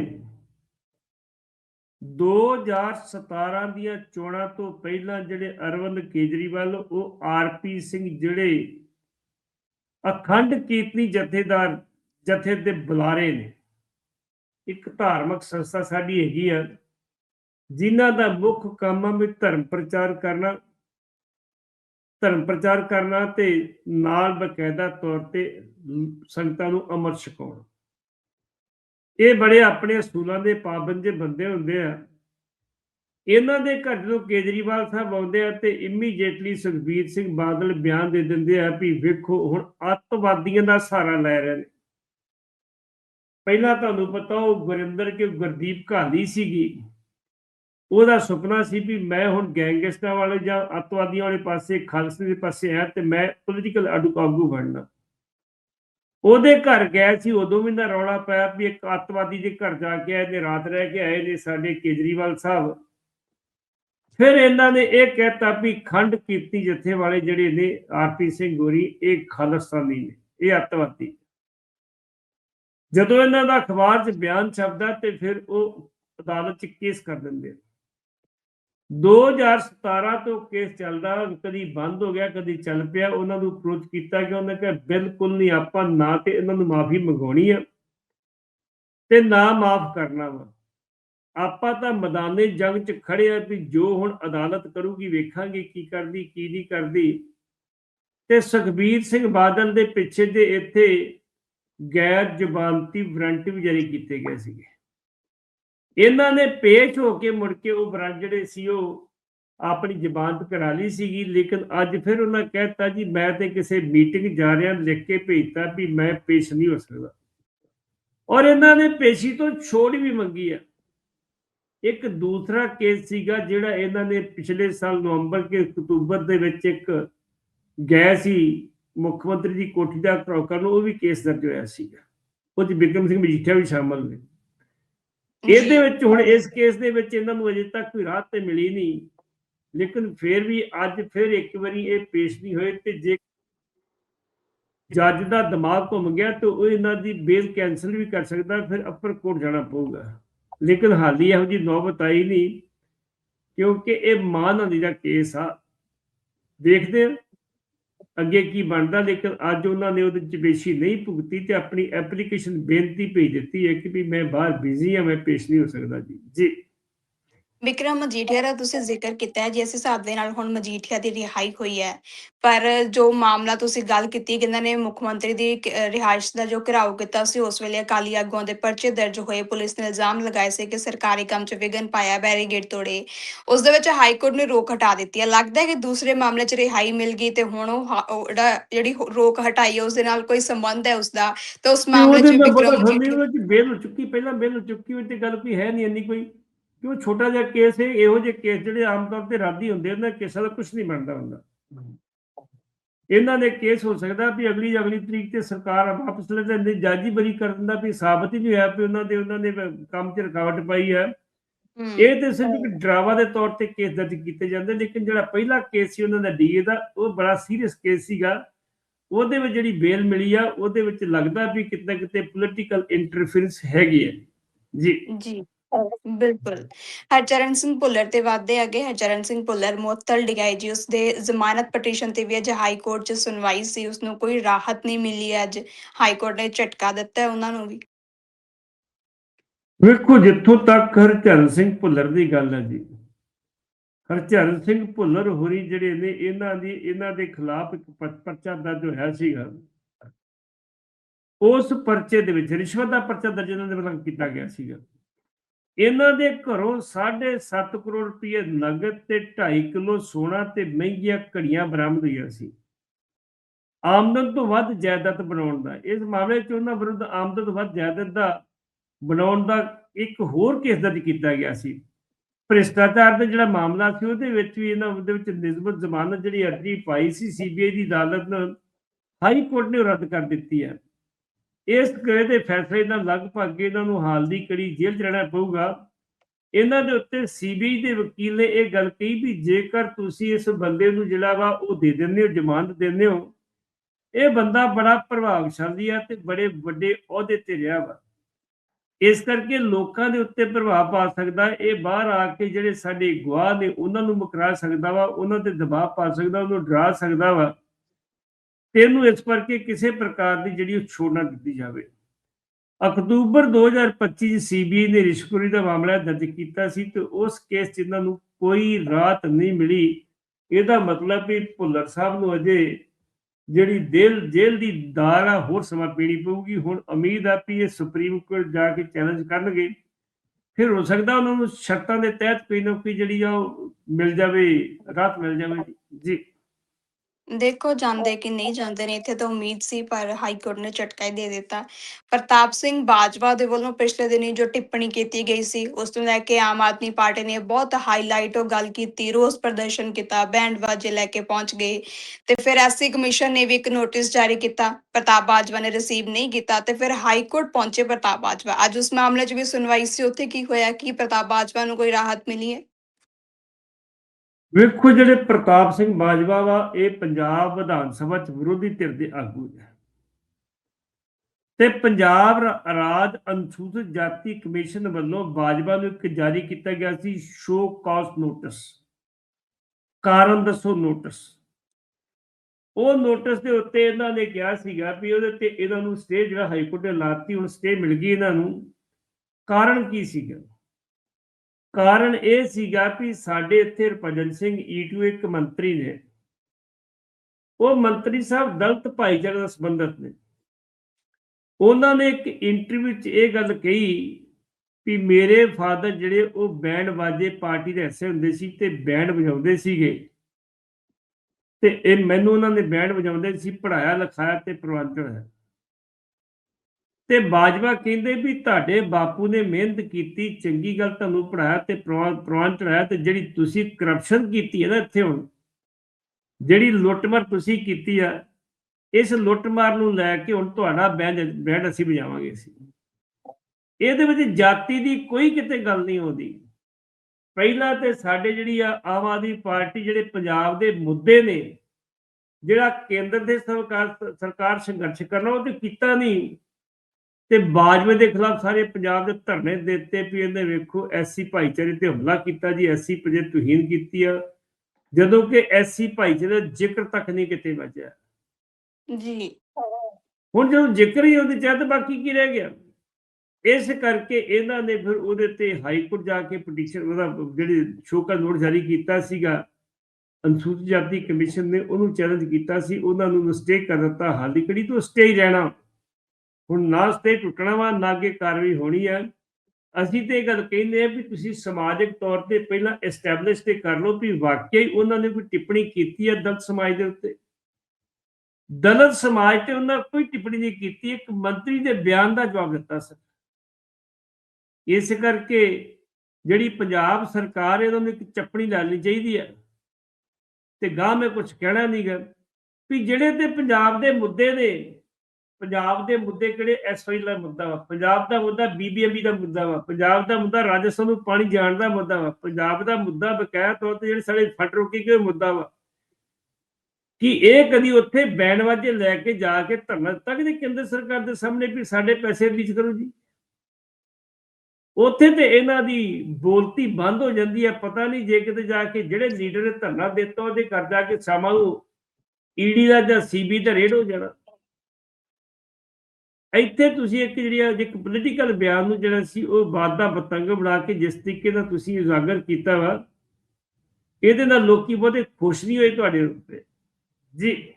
2017 ਦੀਆਂ ਚੋਣਾਂ ਤੋਂ ਪਹਿਲਾਂ ਜਿਹੜੇ ਅਰਵਿੰਦ ਕੇਜਰੀਵਾਲ, ਉਹ ਆਰਪੀ ਸਿੰਘ ਜਿਹੜੇ ਅਖੰਡ ਕੀਰਤਨੀ ਜਥੇਦਾਰ ਜਥੇ ਦੇ ਬੁਲਾਰੇ ਨੇ। ਇੱਕ ਧਾਰਮਿਕ ਸੰਸਥਾ ਸਾਡੀ ਹੈਗੀ ਆ, ਜਿਨ੍ਹਾਂ ਦਾ ਮੁੱਖ ਕੰਮ ਆ ਵੀ ਧਰਮ ਪ੍ਰਚਾਰ ਕਰਨਾ, ਧਰਮ ਪ੍ਰਚਾਰ ਕਰਨਾ ਤੇ ਨਾਲ ਬਕਾਇਦਾ ਤੌਰ ਤੇ ਸੰਗਤਾਂ ਨੂੰ ਅਮਰ ਛਕਾਉਣਾ। ਇਹ ਬੜੇ ਆਪਣੇ ਅਸੂਲਾਂ ਦੇ ਪਾਬੰਦ ਜੇ ਬੰਦੇ ਹੁੰਦੇ ਆ ਇਹਨਾਂ ਦੇ ਘਰ ਜਦੋਂ ਕੇਜਰੀਵਾਲ ਸਾਹਿਬ ਆਉਂਦੇ ਆ ਤੇ ਇਮੀਡੀਏਟਲੀ ਸੁਖਬੀਰ ਸਿੰਘ ਬਾਦਲ ਬਿਆਨ ਦੇ ਦਿੰਦੇ ਆ ਵੀ ਵੇਖੋ ਹੁਣ ਅੱਤਵਾਦੀਆਂ ਦਾ ਸਹਾਰਾ ਲੈ ਰਹੇ ਨੇ। ਪਹਿਲਾਂ ਤੁਹਾਨੂੰ ਪਤਾ ਉਹ ਗੁਰਿੰਦਰ ਕੇ ਗੁਰਦੀਪ ਘਾਲੀ ਸੀਗੀ, ਉਹਦਾ ਸੁਪਨਾ ਸੀ ਵੀ ਮੈਂ ਹੁਣ ਗੈਂਗਸਟਰਾਂ ਵਾਲੇ ਜਾਂ ਅੱਤਵਾਦੀਆਂ ਵਾਲੇ ਪਾਸੇ, ਖਾਲਸੇ ਦੇ ਪਾਸੇ ਆ ਤੇ ਮੈਂ ਪੋਲੀਟੀਕਲ ਆਗੂ ਬਣਨਾ। ਉਹਦੇ ਘਰ ਗਿਆ ਸੀ, ਉਦੋਂ ਵੀ ਨਾ ਰੌਲਾ ਪਿਆ ਵੀ ਇੱਕ ਅੱਤਵਾਦੀ ਦੇ ਘਰ ਜਾ ਕੇ ਆਏ ਨੇ, ਰਾਤ ਰਹਿ ਕੇ ਆਏ ਨੇ ਸਾਡੇ ਕੇਜਰੀਵਾਲ ਸਾਹਿਬ। ਫਿਰ ਇਹਨਾਂ ਨੇ ਇਹ ਕਹਿਤਾ ਵੀ ਖੰਡ ਕੀਤੀ ਜਥੇ ਵਾਲੇ ਜਿਹੜੇ ਨੇ ਆਰਪੀ ਸਿੰਘ ਗੋਰੀ, ਇਹ ਖਾਲਸਤਾਨੀ ਨੇ, ਇਹ ਅੱਤਵਾਦੀ ਜਦੋਂ ਇਹਨਾਂ ਦਾ ਅਖਬਾਰ 'ਚ ਬਿਆਨ ਛਪਦਾ ਤੇ ਫਿਰ ਉਹ ਅਦਾਲਤ 'ਚ ਕੇਸ ਕਰ ਦਿੰਦੇ ਆ। 2017 ਤੋਂ ਕੇਸ ਚੱਲਦਾ, ਕਦੀ ਬੰਦ ਹੋ ਗਿਆ, ਕਦੀ ਚੱਲ ਪਿਆ। ਉਹਨਾਂ ਨੂੰ ਅਪਰੋਚ ਕੀਤਾ ਕਿ ਉਹਨਾਂ ਕਿਹਾ, ਬਿਲਕੁਲ ਨਹੀਂ, ਆਪਾਂ ਨਾ ਤੇ ਇਹਨਾਂ ਨੂੰ ਮਾਫੀ ਮੰਗਾਉਣੀ ਆ ਤੇ ਨਾ ਮਾਫ ਕਰਨਾ ਵਾ। ਆਪਾਂ ਤਾਂ ਮੈਦਾਨੇ ਜੰਗ 'ਚ ਖੜੇ ਆ ਵੀ ਜੋ ਹੁਣ ਅਦਾਲਤ ਕਰੂਗੀ, ਵੇਖਾਂਗੇ ਕੀ ਕਰਦੀ, ਕੀ ਨਹੀਂ ਕਰਦੀ। ਤੇ ਸੁਖਬੀਰ ਸਿੰਘ ਬਾਦਲ ਦੇ ਪਿੱਛੇ ਦੇ ਇੱਥੇ ਗੈਰ ਜ਼ਬਾਨਤੀ ਵਾਰੰਟ ਵੀ ਜਾਰੀ ਕੀਤੇ ਗਏ ਸੀਗੇ। ਇਹਨਾਂ ਨੇ ਪੇਸ਼ ਹੋ ਕੇ ਮੁੜ ਕੇ ਉਹ ਵਾਰੰਟ ਜਿਹੜੇ ਸੀ, ਉਹ ਆਪਣੀ ਜ਼ਬਾਨਤ ਕਰਾ ਲਈ ਸੀਗੀ, ਲੇਕਿਨ ਅੱਜ ਫਿਰ ਉਹਨਾਂ ਕਹਿਤਾ ਜੀ, ਮੈਂ ਤੇ ਕਿਸੇ ਮੀਟਿੰਗ ਜਾ ਰਿਹਾ, ਲਿਖ ਕੇ ਭੇਜਤਾ ਵੀ ਮੈਂ ਪੇਸ਼ ਨਹੀਂ ਹੋ ਸਕਦਾ। ਔਰ ਇਹਨਾਂ ਨੇ ਪੇਸ਼ੀ ਤੋਂ ਛੋੜ ਵੀ ਮੰਗੀ ਆ। ਇੱਕ ਦੂਸਰਾ ਕੇਸ ਸੀਗਾ ਜਿਹੜਾ ਇਹਨਾਂ ਨੇ ਪਿਛਲੇ ਸਾਲ ਨਵੰਬਰ ਕੇ ਅਕਤੂਬਰ ਦੇ ਵਿੱਚ ਇੱਕ ਗਏ ਸੀ ਮੁੱਖ ਮੰਤਰੀ ਦੀ ਕੋਠੀ ਦਾ ਘਰਾਓ ਕਰਨ ਉਹ ਵੀ ਕੇਸ ਦਰਜ ਹੋਇਆ ਸੀਗਾ। ਉਹ 'ਚ ਬਿਕਰਮ ਸਿੰਘ ਮਜੀਠੀਆ ਵੀ ਸ਼ਾਮਲ ਨੇ। ਇਹਦੇ ਵਿੱਚ ਹੁਣ ਇਸ ਕੇਸ ਦੇ ਵਿੱਚ ਇਹਨਾਂ ਨੂੰ ਅਜੇ ਤੱਕ ਕੋਈ ਰਾਹਤ ਤੇ ਮਿਲੀ ਨਹੀਂ। ਲੇਕਿਨ ਫਿਰ ਵੀ ਅੱਜ ਫਿਰ ਇੱਕ ਵਾਰੀ ਇਹ ਪੇਸ਼ ਨਹੀਂ ਹੋਏ ਤੇ ਜੇ ਜੱਜ ਦਾ ਦਿਮਾਗ ਘੁੰਮ ਗਿਆ ਤਾਂ ਉਹ ਇਹਨਾਂ ਦੀ ਬੇਲ ਕੈਨਸਲ ਵੀ ਕਰ ਸਕਦਾ ਫਿਰ ਅੱਪਰ ਕੋਰਟ ਜਾਣਾ ਪਊਗਾ। ਲੇਕਿਨ ਹਾਲੀ ਇਹੋ ਜੀ ਨੌਬਤ ਆਈ ਨਹੀਂ, ਕਿਉਂਕਿ ਇਹ ਮਾਨਹਾਨੀ ਦਾ ਕੇਸ ਆ। ਦੇਖਦੇ ਅੱਗੇ ਕੀ ਬਣਦਾ, ਲੇਕਿਨ ਅੱਜ ਉਹਨਾਂ ਨੇ ਉਹਦੇ ਚ ਪੇਸ਼ੀ ਨਹੀਂ ਭੁਗਤੀ ਤੇ ਆਪਣੀ ਐਪਲੀਕੇਸ਼ਨ ਬੇਨਤੀ ਭੇਜ ਦਿੱਤੀ ਹੈ ਕਿ ਵੀ ਮੈਂ ਬਾਹਰ ਬਿਜ਼ੀ ਹਾਂ, ਮੈਂ ਪੇਸ਼ ਨਹੀਂ ਹੋ ਸਕਦਾ ਜੀ। ਜੀ। ਵਿਕਰਮ ਮਜੀਠੀਆ ਦਾ ਤੁਸੀਂ ਜ਼ਿਕਰ ਕੀਤਾ ਹੈ ਜਿਸ ਹਿਸਾਬ ਦੇ ਨਾਲ ਹੁਣ ਮਜੀਠੀਆ ਦੀ ਰਿਹਾਈ ਹੋਈ ਹੈ ਪਰ ਜੋ ਮਾਮਲਾ ਤੁਸੀਂ ਗੱਲ ਕੀਤੀ ਕਿ ਇਹਨਾਂ ਨੇ ਮੁੱਖ ਮੰਤਰੀ ਦੀ ਰਿਹਾਇਸ਼ ਦਾ ਜੋ ਘਿਰਾਓ ਕੀਤਾ ਸੀ ਉਸ ਵੇਲੇ ਅਕਾਲੀ ਆਗੂਆਂ ਦੇ ਪਰਚੇ ਦਰਜ ਹੋਏ ਪੁਲਿਸ ਨੇ ਇਲਜ਼ਾਮ ਲਗਾਏ ਸੀ ਕਿ ਸਰਕਾਰੀ ਕੰਮ 'ਚ ਵਿਘਨ ਪਾਇਆ ਬੈਰੀਗੇਡ ਤੋੜੇ। ਉਸ ਦੇ ਵਿੱਚ ਹਾਈ ਕੋਰਟ ਨੇ ਰੋਕ ਹਟਾ ਦਿੱਤੀ ਹੈ। ਲੱਗਦਾ ਹੈ ਕਿ ਦੂਸਰੇ ਮਾਮਲੇ 'ਚ ਰਿਹਾਈ ਮਿਲ ਗਈ ਤੇ ਹੁਣ ਉਹ ਜਿਹੜਾ ਰੋਕ ਹਟਾਈ ਹੈ ਉਸ ਦੇ ਨਾਲ ਕੋਈ ਸੰਬੰਧ ਹੈ ਉਸ ਦਾ ਤੇ ਉਸ ਮਾਮਲੇ 'ਚ ਵਿਕਰਮ ਚ ਬੇਲ ਹੋ ਚੁੱਕੀ ਪਹਿਲਾਂ ਬੇਲ ਹੋ ਚੁੱਕੀ ਹੋਈ ਤੇ ਗੱਲ ਕੋਈ ਹੈ ਨਹੀਂ ਇੰਨੀ ਕੋਈ। ਕਿਉਂ ਛੋਟਾ ਜਿਹਾ ਕੇਸ ਹੈ ਇਹੋ ਜਿਹੇ ਕੇਸ ਜਿਹੜੇ ਆਮ ਤੌਰ ਤੇ ਰੱਦ ਹੁੰਦੇ ਉਹਨਾਂ ਕੇਸਾਂ ਦਾ ਕੁਝ ਨਹੀਂ ਬਣਦਾ ਹੁੰਦਾ। ਇਹਨਾਂ ਦੇ ਕੇਸ ਹੋ ਸਕਦਾ ਵੀ ਅਗਲੀ ਅਗਲੀ ਤਰੀਕ ਤੇ ਸਰਕਾਰ ਵਾਪਸ ਲੈ ਜਾਂਦੀ ਜੱਜ ਹੀ ਬਰੀ ਕਰ ਦਿੰਦਾ ਵੀ ਸਾਬਤ ਹੀ ਨਹੀਂ ਹੋਇਆ ਵੀ ਉਹਨਾਂ ਦੇ ਉਹਨਾਂ ਨੇ ਕੰਮ 'ਚ ਰੁਕਾਵਟ ਪਾਈ ਹੈ। ਇਹ ਤੇ ਸਿਰਫ ਇੱਕ ਡਰਾਵਾ ਦੇ ਤੌਰ ਤੇ ਕੇਸ ਦਰਜ ਕੀਤੇ ਜਾਂਦੇ ਲੇਕਿਨ ਜਿਹੜਾ ਪਹਿਲਾ ਕੇਸ ਸੀ ਉਹਨਾਂ ਦਾ ਡੀਏ ਦਾ ਉਹ ਬੜਾ ਸੀਰੀਅਸ ਕੇਸ ਸੀਗਾ। ਉਹਦੇ ਵਿੱਚ ਜਿਹੜੀ ਬੇਲ ਮਿਲੀ ਆ ਉਹਦੇ ਵਿੱਚ ਲੱਗਦਾ ਵੀ ਕਿਤੇ ਨਾ ਕਿਤੇ ਪੋਲੀਟੀਕਲ ਇੰਟਰਫੇਰੈਂਸ ਹੈਗੀ ਹੈ। ਜੀ। ਜੀ। ਬਿਲਕੁਲ। ਹਰਚਰਨ ਸਿੰਘ ਭੁੱਲਰ ਤੇ ਵਾਅਦੇ ਅੱਗੇ। ਹਰਚਰਨ ਸਿੰਘ ਭੁੱਲਰ ਮੁਅੱਤਲ ਡਿਗਾਈ ਉਸ ਦੇ ਜ਼ਮਾਨਤ ਪਟੀਸ਼ਨ ਤੇ ਵੀ ਅੱਜ ਹਾਈ ਕੋਰਟ 'ਚ ਸੁਣਵਾਈ ਸੀ। ਉਸ ਨੂੰ ਕੋਈ ਰਾਹਤ ਨਹੀਂ ਮਿਲੀ। ਅੱਜ ਹਾਈ ਕੋਰਟ ਨੇ ਝਟਕਾ ਦਿੱਤਾ ਉਹਨਾਂ ਨੂੰ ਵੀ। ਵੇਖੋ, ਜਿੱਥੋਂ ਤੱਕ ਹਰਚਰਨ ਸਿੰਘ ਭੁੱਲਰ ਦੀ ਗੱਲ ਹੈ ਜੀ। ਹਰਚਰਨ ਸਿੰਘ ਭੁੱਲਰ ਹੋਰੀ ਜਿਹੜੇ ਨੇ, ਇਹਨਾਂ ਦੀ, ਇਹਨਾਂ ਦੇ ਖਿਲਾਫ ਇੱਕ ਪ- ਪਰਚਾ ਦਰਜ ਹੋਇਆ ਸੀਗਾ। ਉਸ ਪਰਚੇ ਦੇ ਵਿੱਚ, ਰਿਸ਼ਵਤ ਦਾ ਪਰਚਾ ਦਰਜ ਇਹਨਾਂ ਦੇ ਵੱਲੋਂ ਕੀਤਾ ਗਿਆ ਸੀਗਾ। ਇਹਨਾਂ ਦੇ ਘਰੋਂ 7.5 ਕਰੋੜ ਰੁਪਏ ਨਗਦ ਤੇ 2.5 ਕਿਲੋ ਸੋਨਾ ਤੇ ਮਹਿੰਗੀਆਂ ਘੜੀਆਂ ਬਰਾਮਦ ਹੋਈਆਂ ਸੀ। ਆਮਦਨ ਤੋਂ ਵੱਧ ਜਾਇਦਾਦ ਬਣਾਉਣ ਦਾ, ਇਸ ਮਾਮਲੇ 'ਚ ਉਹਨਾਂ ਵਿਰੁੱਧ ਆਮਦਨ ਤੋਂ ਵੱਧ ਜਾਇਦਾਦ ਦਾ ਬਣਾਉਣ ਦਾ ਇੱਕ ਹੋਰ ਕੇਸ ਦਰਜ ਕੀਤਾ ਗਿਆ ਸੀ। ਭ੍ਰਿਸ਼ਟਾਚਾਰ ਦਾ ਜਿਹੜਾ ਮਾਮਲਾ ਸੀ, ਉਹਦੇ ਵਿੱਚ ਵੀ ਇਹਨਾਂ ਦੇ ਵਿੱਚ ਨਿਸਬਤ ਜ਼ਮਾਨਤ ਜਿਹੜੀ ਅਰਜੀ ਪਾਈ ਸੀ, ਸੀਬੀਆਈ ਦੀ ਅਦਾਲਤ ਨੇ ਹਾਈ ਕੋਰਟ ਨੇ ਉਹ ਰੱਦ ਕਰ ਦਿੱਤੀ ਹੈ। ਇਸ ਕਰੇ ਦੇ ਫੈਸਲੇ ਦਾ ਲਗਭਗ ਇਹਨਾਂ ਨੂੰ ਹਾਲ ਦੀ ਕੜੀ ਜੇਲ੍ਹ 'ਚ ਰਹਿਣਾ ਪਊਗਾ? ਇਹਨਾਂ ਦੇ ਉੱਤੇ ਸੀਬੀਆਈ ਦੇ ਵਕੀਲ ਨੇ ਇਹ ਗੱਲ ਕਹੀ ਵੀ ਜੇਕਰ ਤੁਸੀਂ ਇਸ ਬੰਦੇ ਨੂੰ ਜਿਹੜਾ ਵਾ ਉਹ ਦੇ ਦਿੰਦੇ ਹੋ ਜ਼ਮਾਨਤ ਦਿੰਦੇ ਹੋ, ਇਹ ਬੰਦਾ ਬੜਾ ਪ੍ਰਭਾਵਸ਼ਾਲੀ ਆ ਤੇ ਬੜੇ ਵੱਡੇ ਅਹੁਦੇ ਤੇ ਰਿਹਾ ਵਾ। ਇਸ ਕਰਕੇ ਲੋਕਾਂ ਦੇ ਉੱਤੇ ਪ੍ਰਭਾਵ ਪਾ ਸਕਦਾ, ਇਹ ਬਾਹਰ ਆ ਕੇ ਜਿਹੜੇ ਸਾਡੇ ਗਵਾਹ ਨੇ ਉਹਨਾਂ ਨੂੰ ਮੁਕਰਾ ਸਕਦਾ ਵਾ, ਉਹਨਾਂ ਤੇ ਦਬਾਅ ਪਾ ਸਕਦਾ, ਉਹਨੂੰ ਡਰਾ ਸਕਦਾ ਵਾ। ਤੇ ਇਹਨੂੰ ਇਸ ਕਰਕੇ ਕਿਸੇ ਪ੍ਰਕਾਰ ਦੀ ਜਿਹੜੀ ਉਹ ਛੋੜ ਨਾ ਦਿੱਤੀ ਜਾਵੇ। ਅਕਤੂਬਰ 2025 ਸੀਬੀਆਈ ਨੇ ਰਿਸ਼ਵਤਖੋਰੀ ਦਾ ਮਾਮਲਾ ਦਰਜ ਕੀਤਾ ਸੀ ਤੇ ਉਸ ਕੇਸ 'ਚ ਇਹਨਾਂ ਨੂੰ ਕੋਈ ਰਾਹਤ ਨਹੀਂ ਮਿਲੀ। ਇਹਦਾ ਮਤਲਬ ਵੀ ਭੁੱਲਰ ਸਾਹਿਬ ਨੂੰ ਅਜੇ ਜਿਹੜੀ ਦਿਲ, ਜੇਲ੍ਹ ਦੀ ਦਾਰ ਆ, ਹੋਰ ਸਮਾਂ ਪੀਣੀ ਪਊਗੀ। ਹੁਣ ਉਮੀਦ ਆ ਵੀ ਇਹ ਸੁਪਰੀਮ ਕੋਰਟ ਜਾ ਕੇ ਚੈਲੰਜ ਕਰਨਗੇ। ਫਿਰ ਹੋ ਸਕਦਾ ਉਹਨਾਂ ਨੂੰ ਸ਼ਰਤਾਂ ਦੇ ਤਹਿਤ ਕੋਈ ਨਾ ਕੋਈ ਜਿਹੜੀ ਆ ਉਹ ਮਿਲ ਜਾਵੇ, ਰਾਹਤ ਮਿਲ ਜਾਵੇ। ਜੀ। ਦੇਖੋ ਜਾਂਦੇ ਕਿ ਨਹੀਂ ਜਾਂਦੇ ਨੇ ਇੱਥੇ ਤਾਂ ਉਮੀਦ ਸੀ ਪਰ ਹਾਈ ਕੋਰਟ ਨੇ ਝਟਕਾ ਹੀ ਦੇ ਦਿੱਤਾ। ਪ੍ਰਤਾਪ ਸਿੰਘ ਬਾਜਵਾ ਦੇ ਵੱਲੋਂ ਪਿਛਲੇ ਦਿਨੀ ਜੋ ਟਿੱਪਣੀ ਕੀਤੀ ਗਈ ਸੀ ਉਸ ਨੂੰ ਲੈ ਕੇ ਆਮ ਆਦਮੀ ਪਾਰਟੀ ਨੇ ਬਹੁਤ ਹਾਈਲਾਈਟ ਉਹ ਗੱਲ ਕੀਤੀ ਰੋਸ ਪ੍ਰਦਰਸ਼ਨ ਕੀਤਾ ਬੈਂਡ ਬਾਜੇ ਲੈ ਕੇ ਪਹੁੰਚ ਗਏ ਤੇ ਫਿਰ ਐਸਸੀ ਕਮਿਸ਼ਨ ਨੇ ਵੀ ਇੱਕ ਨੋਟਿਸ ਜਾਰੀ ਕੀਤਾ ਪ੍ਰਤਾਪ ਬਾਜਵਾ ਨੇ ਰਿਸੀਵ ਨਹੀਂ ਕੀਤਾ ਤੇ ਫਿਰ ਹਾਈ ਕੋਰਟ ਪਹੁੰਚੇ ਪ੍ਰਤਾਪ ਬਾਜਵਾ। ਅੱਜ ਉਸ ਮਾਮਲੇ 'ਚ ਵੀ ਸੁਣਵਾਈ ਸੀ ਉੱਥੇ ਕੀ ਹੋਇਆ ਕਿ ਪ੍ਰਤਾਪ ਬਾਜਵਾ ਨੂੰ ਕੋਈ ਰਾਹਤ ਮਿਲੀ ਹੈ? ਵੇਖੋ ਜਿਹੜੇ ਪ੍ਰਤਾਪ ਸਿੰਘ ਬਾਜਵਾ ਵਾ, ਇਹ ਪੰਜਾਬ ਵਿਧਾਨ ਸਭਾ ਚ ਵਿਰੋਧੀ ਧਿਰ ਦੇ ਆਗੂ ਨੇ। ਤੇ ਪੰਜਾਬ ਰਾਜ ਅਨੁਸੂਚਿਤ ਜਾਤੀ ਕਮਿਸ਼ਨ ਵੱਲੋਂ ਬਾਜਵਾ ਨੂੰ ਇੱਕ ਜਾਰੀ ਕੀਤਾ ਗਿਆ ਸੀ ਸ਼ੋ ਕਾਸ ਨੋਟਿਸ ਕਾਰਨ ਦੱਸੋ ਨੋਟਿਸ ਉਹ ਨੋਟਿਸ ਦੇ ਉੱਤੇ ਇਹਨਾਂ ਨੇ ਕਿਹਾ ਸੀਗਾ ਵੀ ਉਹਦੇ ਤੇ ਇਹਨਾਂ ਨੂੰ ਸਟੇ ਜਿਹੜਾ ਹਾਈ ਕੋਰਟ ਨੇ ਲਾਤੀ, ਹੁਣ ਸਟੇ ਮਿਲ ਗਈ ਇਹਨਾਂ ਨੂੰ। ਕਾਰਨ ਕੀ ਸੀਗਾ? ਕਾਰਨ ਇਹ ਸੀਗਾ ਕਿ ਸਾਡੇ ਇੱਥੇ ਰਪਜਨ ਸਿੰਘ ਈਟੂ ਇੱਕ ਮੰਤਰੀ ਨੇ। ਉਹ ਮੰਤਰੀ ਸਾਹਿਬ ਦਲਤ ਭਾਈਚਾਰੇ ਨਾਲ ਸੰਬੰਧਿਤ ਨੇ। ਉਹਨਾਂ ਨੇ ਇੱਕ ਇੰਟਰਵਿਊ 'ਚ ਇਹ ਗੱਲ ਕਹੀ ਕਿ ਮੇਰੇ ਫਾਦਰ ਜਿਹੜੇ ਉਹ ਬੈਂਡ ਵਾਜੇ ਪਾਰਟੀ ਦੇ ਹਿੱਸੇ ਹੁੰਦੇ ਸੀ ਤੇ ਬੈਂਡ ਵਜਾਉਂਦੇ ਸੀਗੇ। ਤੇ ਇਹ ਮੈਨੂੰ ਉਹਨਾਂ ਨੇ ਬੈਂਡ ਵਜਾਉਂਦੇ ਸੀ ਪੜਾਇਆ ਲਿਖਾਇਆ ਤੇ ਪ੍ਰਬੰਧ ਹੈ ਤੇ ਬਾਜਵਾ ਕਹਿੰਦੇ ਵੀ ਤੁਹਾਡੇ ਬਾਪੂ ਨੇ ਮਿਹਨਤ ਕੀਤੀ, ਚੰਗੀ ਗੱਲ ਤੁਹਾਨੂੰ ਪੜਾਇਆ ਤੇ ਪ੍ਰਵਾਨ ਚੜਾਇਆ ਤੇ ਜਿਹੜੀ ਤੁਸੀਂ ਕਰਪਸ਼ਨ ਕੀਤੀ ਹੈ ਨਾ ਇੱਥੇ ਹੁਣ, ਜਿਹੜੀ ਲੁੱਟਮਾਰ ਤੁਸੀਂ ਕੀਤੀ ਆ, ਇਸ ਲੁੱਟਮਾਰ ਨੂੰ ਲੈ ਕੇ ਹੁਣ ਤੁਹਾਡਾ ਬੈਂਡ ਬੈਂਡ ਅਸੀਂ ਵਜਾਵਾਂਗੇ ਸੀ ਇਹਦੇ ਵਿੱਚ ਜਾਤੀ ਦੀ ਕੋਈ ਕਿਤੇ ਗੱਲ ਨਹੀਂ ਆਉਂਦੀ। ਪਹਿਲਾਂ ਤੇ ਸਾਡੇ ਜਿਹੜੀ ਆ ਆਮ ਆਦਮੀ ਪਾਰਟੀ ਜਿਹੜੇ ਪੰਜਾਬ ਦੇ ਮੁੱਦੇ ਨੇ, ਜਿਹੜਾ ਕੇਂਦਰ ਦੇ ਸਰਕਾਰ ਸਰਕਾਰ ਸੰਘਰਸ਼ ਕਰਨਾ, ਉਹ ਤੇ ਕੀਤਾ ਨਹੀਂ। ਤੇ ਬਾਜਵੇ ਦੇ ਖਿਲਾਫ ਸਾਰੇ ਪੰਜਾਬ ਦੇ ਧਰਨੇ ਦਿੱਤੇ ਵੀ ਇਹਨੇ ਵੇਖੋ ਐਸਸੀ ਭਾਈਚਾਰੇ ਤੇ ਹਮਲਾ ਕੀਤਾ ਜੀ ਐਸਸੀ ਪਜੇ ਤੁਹੀਨ ਕੀਤੀ ਆ। ਜਦੋਂ ਕਿ ਐਸਸੀ ਭਾਈਚਾਰੇ ਦਾ ਜ਼ਿਕਰ ਤੱਕ ਨਹੀਂ ਕਿਤੇ ਬਚਿਆ ਜੀ। ਹੁਣ ਜਦੋਂ ਜ਼ਿਕਰ ਹੀ ਉਹਦੇ ਚਾਹ ਤਾਂ ਬਾਕੀ ਕੀ ਰਹਿ ਗਿਆ? ਇਸ ਕਰਕੇ ਇਹਨਾਂ ਨੇ ਫਿਰ ਉਹਦੇ ਤੇ ਹਾਈ ਕੋਰਟ ਜਾ ਕੇ ਪਟੀਸ਼ਨ ਉਹਦਾ ਜਿਹੜੀ ਸ਼ੋਕਾ ਨੋਟ ਜਾਰੀ ਕੀਤਾ ਸੀਗਾ ਅਨੁਸੂਚਿਤ ਜਾਤੀ ਕਮਿਸ਼ਨ ਨੇ ਉਹਨੂੰ ਚੈਲੰਜ ਕੀਤਾ ਸੀ ਉਹਨਾਂ ਨੂੰ ਸਟੇ ਕਰ ਦਿੱਤਾ ਹਾਲ ਕੜੀ ਤੋਂ ਸਟੇ ਹੀ ਰਹਿਣਾ। ਹੁਣ ਨਾ ਸਟੇ ਟੁੱਟਣਾ ਵਾ, ਨਾ ਅੱਗੇ ਕਾਰਵਾਈ ਹੋਣੀ ਹੈ ਅਸੀਂ ਤੇ ਇਹ ਗੱਲ ਕਹਿੰਦੇ ਆ ਵੀ ਤੁਸੀਂ ਸਮਾਜਿਕ ਤੌਰ ਤੇ ਪਹਿਲਾਂ ਐਸਟੈਬਲਿਸ਼ ਤੇ ਕਰ ਲਓ ਵੀ ਵਾਕਿਆ ਉਹਨਾਂ ਨੇ ਕੋਈ ਟਿੱਪਣੀ ਕੀਤੀ ਹੈ ਦਲਿਤ ਸਮਾਜ ਦੇ ਉੱਤੇ। ਦਲਿਤ ਸਮਾਜ ਤੇ ਉਹਨਾਂ ਕੋਈ ਟਿੱਪਣੀ ਨਹੀਂ ਕੀਤੀ, ਇੱਕ ਮੰਤਰੀ ਦੇ ਬਿਆਨ ਦਾ ਜਵਾਬ ਦਿੱਤਾ ਸੀ। ਇਸ ਕਰਕੇ ਜਿਹੜੀ ਪੰਜਾਬ ਸਰਕਾਰ ਹੈ, ਉਹਨਾਂ ਨੂੰ ਇੱਕ ਚੱਪਣੀ ਲੈ ਲੈਣੀ ਚਾਹੀਦੀ ਹੈ ਤੇ ਗਾਂ ਮੈਂ ਕੁਝ ਕਹਿਣਾ ਨਹੀਂਗਾ ਵੀ ਜਿਹੜੇ ਤੇ ਪੰਜਾਬ ਦੇ ਮੁੱਦੇ ਨੇ ਪੰਜਾਬ ਦੇ ਮੁੱਦੇ ਕਿਹੜੇ? ਐਸਵਾਈ ਦਾ ਮੁੱਦਾ ਵਾ। ਪੰਜਾਬ ਦਾ ਮੁੱਦਾ ਬੀਬੀਐਮਬੀ ਦਾ ਮੁੱਦਾ ਵਾ। ਪੰਜਾਬ ਦਾ ਮੁੱਦਾ ਰਾਜਸਥਾਨ ਨੂੰ ਪਾਣੀ ਜਾਣ ਦਾ ਮੁੱਦਾ ਵਾ। ਪੰਜਾਬ ਦਾ ਮੁੱਦਾ ਬਕਾਇਆ ਤੌਰ ਤੇ ਜਿਹੜੇ ਸਾਡੇ ਫਟ ਰੋਕੀ ਕੇ ਮੁੱਦਾ ਵਾ। ਕਿ ਇਹ ਕਦੀ ਉੱਥੇ ਬੈਣ ਲੈ ਕੇ ਜਾ ਕੇ ਧਰਨਾ ਦਿੱਤਾ ਕਿ ਕੇਂਦਰ ਸਰਕਾਰ ਦੇ ਸਾਹਮਣੇ ਵੀ ਸਾਡੇ ਪੈਸੇ ਰਿਲੀਜ਼ ਕਰੋ ਜੀ? ਉੱਥੇ ਤੇ ਇਹਨਾਂ ਦੀ ਬੋਲਤੀ ਬੰਦ ਹੋ ਜਾਂਦੀ ਹੈ। ਪਤਾ ਨਹੀਂ ਜੇ ਕਿਤੇ ਜਾ ਕੇ ਜਿਹੜੇ ਲੀਡਰ ਨੇ ਧਰਨਾ ਦਿੱਤਾ, ਉਹਦੇ ਕਰਦਾ ਜਾ ਕੇ ਸ਼ਾਮਾਂ ਨੂੰ ਈਡੀ ਦਾ ਜਾਂ ਸੀਬੀ ਦਾ ਰੇਡ ਹੋ ਜਾਣਾ। ਇੱਥੇ ਤੁਸੀਂ ਇੱਕ ਜਿਹੜੀ ਇੱਕ ਪੋਲੀਟੀਕਲ ਬਿਆਨ ਨੂੰ ਜਿਹੜਾ ਸੀ, ਉਹ ਬਾਤ ਬਤੰਗ ਬਣਾ ਕੇ ਜਿਸ ਤਰੀਕੇ ਨਾਲ ਤੁਸੀਂ ਉਜਾਗਰ ਕੀਤਾ ਵਾ, ਇਹਦੇ ਨਾਲ ਲੋਕੀ ਬਹੁਤੇ ਖੁਸ਼ ਨਹੀਂ ਹੋਏ ਤੁਹਾਡੇ ਉੱਤੇ। ਜੀ।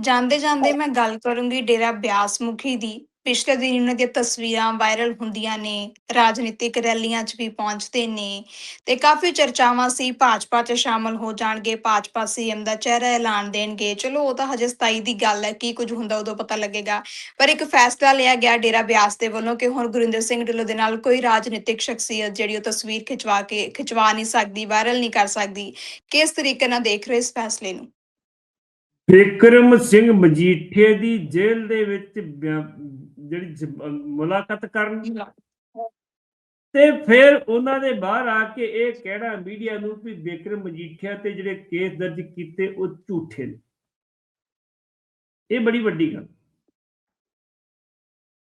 ਜਾਂਦੇ ਜਾਂਦੇ ਮੈਂ ਗੱਲ ਕਰੂੰਗੀ ਡੇਰਾ ਬਿਆਸ ਮੁਖੀ ਦੀ। ਪਿਛਲੇ ਦਿਨ ਉਹਨਾਂ ਦੀਆਂ ਤਸਵੀਰਾਂ ਵਾਇਰਲ ਹੁੰਦੀਆਂ ਨੇ, ਰਾਜਨੀਤਿਕ ਰੈਲੀਆਂ 'ਚ ਵੀ ਪਹੁੰਚਦੇ ਨੇ ਤੇ ਕਾਫੀ ਚਰਚਾਵਾਂ ਸੀ, ਭਾਜਪਾ 'ਚ ਸ਼ਾਮਲ ਹੋ ਜਾਣਗੇ, ਭਾਜਪਾ ਸੀਐਮ ਦਾ ਚਿਹਰਾ ਐਲਾਨ ਦੇਣਗੇ। ਚਲੋ, ਉਹ ਤਾਂ ਹਜੇ 27 ਦੀ ਗੱਲ ਹੈ, ਕੀ ਕੁਝ ਹੁੰਦਾ ਉਦੋਂ ਪਤਾ ਲੱਗੇਗਾ। ਪਰ ਇੱਕ ਫੈਸਲਾ ਲਿਆ ਗਿਆ ਡੇਰਾ ਬਿਆਸ ਦੇ ਵੱਲੋਂ ਕਿ ਹੁਣ ਗੁਰਿੰਦਰ ਸਿੰਘ ਢਿੱਲੋਂ ਦੇ ਨਾਲ ਕੋਈ ਰਾਜਨੀਤਿਕ ਸ਼ਖਸੀਅਤ ਜਿਹੜੀ ਉਹ ਤਸਵੀਰ ਖਿਚਵਾ ਕੇ, ਖਿਚਵਾ ਨਹੀਂ ਸਕਦੀ ਵਾਇਰਲ ਨਹੀਂ ਕਰ ਸਕਦੀ। ਕਿਸ ਤਰੀਕੇ ਨਾਲ ਦੇਖ ਰਹੇ ਇਸ ਫੈਸਲੇ ਨੂੰ? ਬਿਕਰਮ ਸਿੰਘ ਮਜੀਠੇ ਦੀ ਜੇਲ੍ਹ ਦੇ ਵਿੱਚ ਜਿਹੜੀ ਜ- ਮੁਲਾਕਾਤ ਕਰਨ। ਤੇ ਫਿਰ ਉਹਨਾਂ ਦੇ ਬਾਹਰ ਆ ਕੇ ਇਹ ਕਹਿਣਾ ਮੀਡੀਆ ਨੂੰ ਵੀ ਬਿਕਰਮ ਮਜੀਠੀਆ ਤੇ ਜਿਹੜੇ ਕੇਸ ਦਰਜ ਕੀਤੇ ਉਹ ਝੂਠੇ ਨੇ। ਇਹ ਬੜੀ ਵੱਡੀ ਗੱਲ।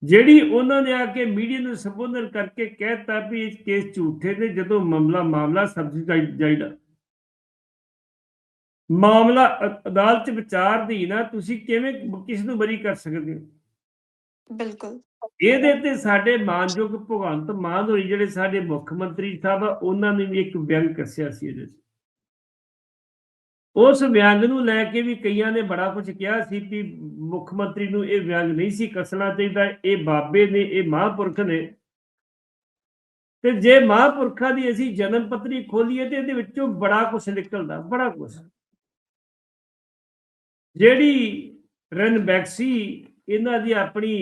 ਜਿਹੜੀ ਉਹਨਾਂ ਨੇ ਆ ਕੇ ਮੀਡੀਆ ਨੂੰ ਸੰਬੋਧਨ ਕਰਕੇ ਕਹਿਤਾ ਵੀ ਇਹ ਕੇਸ ਝੂਠੇ ਨੇ, ਜਦੋਂ ਮਾਮਲਾ ਮਾਮਲਾ ਸਬਸਿਡਾਈਡ ਜਾਈਦਾ ਮਾਮਲਾ ਅ- ਅਦਾਲਤ ਚ ਵਿਚਾਰ ਦੀ ਨਾ ਤੁਸੀਂ ਕਿਵੇਂ ਕਿਸ ਨੂੰ ਬਰੀ ਕਰ ਸਕਦੇ ਹੋ? ਬਿਲਕੁਲ। ਇਹਦੇ ਤੇ ਸਾਡੇ ਮਾਨਯੋਗ ਭਗਵੰਤ ਮਾਨ ਹੋਰੀ ਜਿਹੜੇ ਸਾਡੇ ਮੁੱਖ ਮੰਤਰੀ ਸਾਹਿਬ ਉਹਨਾਂ ਨੇ ਵੀ ਇੱਕ ਵਿਅੰਗ ਕੱਸਿਆ ਸੀ ਇਹਦੇ 'ਚ। ਉਸ ਵਿਅੰਗ ਨੂੰ ਲੈ ਕੇ ਵੀ ਕਈਆਂ ਨੇ ਬੜਾ ਕੁਝ ਕਿਹਾ ਸੀ ਕਿ ਮੁੱਖ ਮੰਤਰੀ ਨੂੰ ਇਹ ਵਿਅੰਗ ਨਹੀਂ ਸੀ ਕੱਸਣਾ ਚਾਹੀਦਾ, ਇਹ ਬਾਬੇ ਨੇ, ਇਹ ਮਹਾਂਪੁਰਖ ਨੇ। ਤੇ ਜੇ ਮਹਾਂਪੁਰਖਾਂ ਦੀ ਅਸੀਂ ਜਨਮ ਪੱਤਰੀ ਖੋਲੀਏ ਤੇ ਇਹਦੇ ਵਿੱਚੋਂ ਬੜਾ ਕੁਝ ਨਿਕਲਦਾ, ਬੜਾ ਕੁਝ ਜਿਹੜੀ ਰਨਬੈਕਸੀ ਇਹਨਾਂ ਦੀ ਆਪਣੀ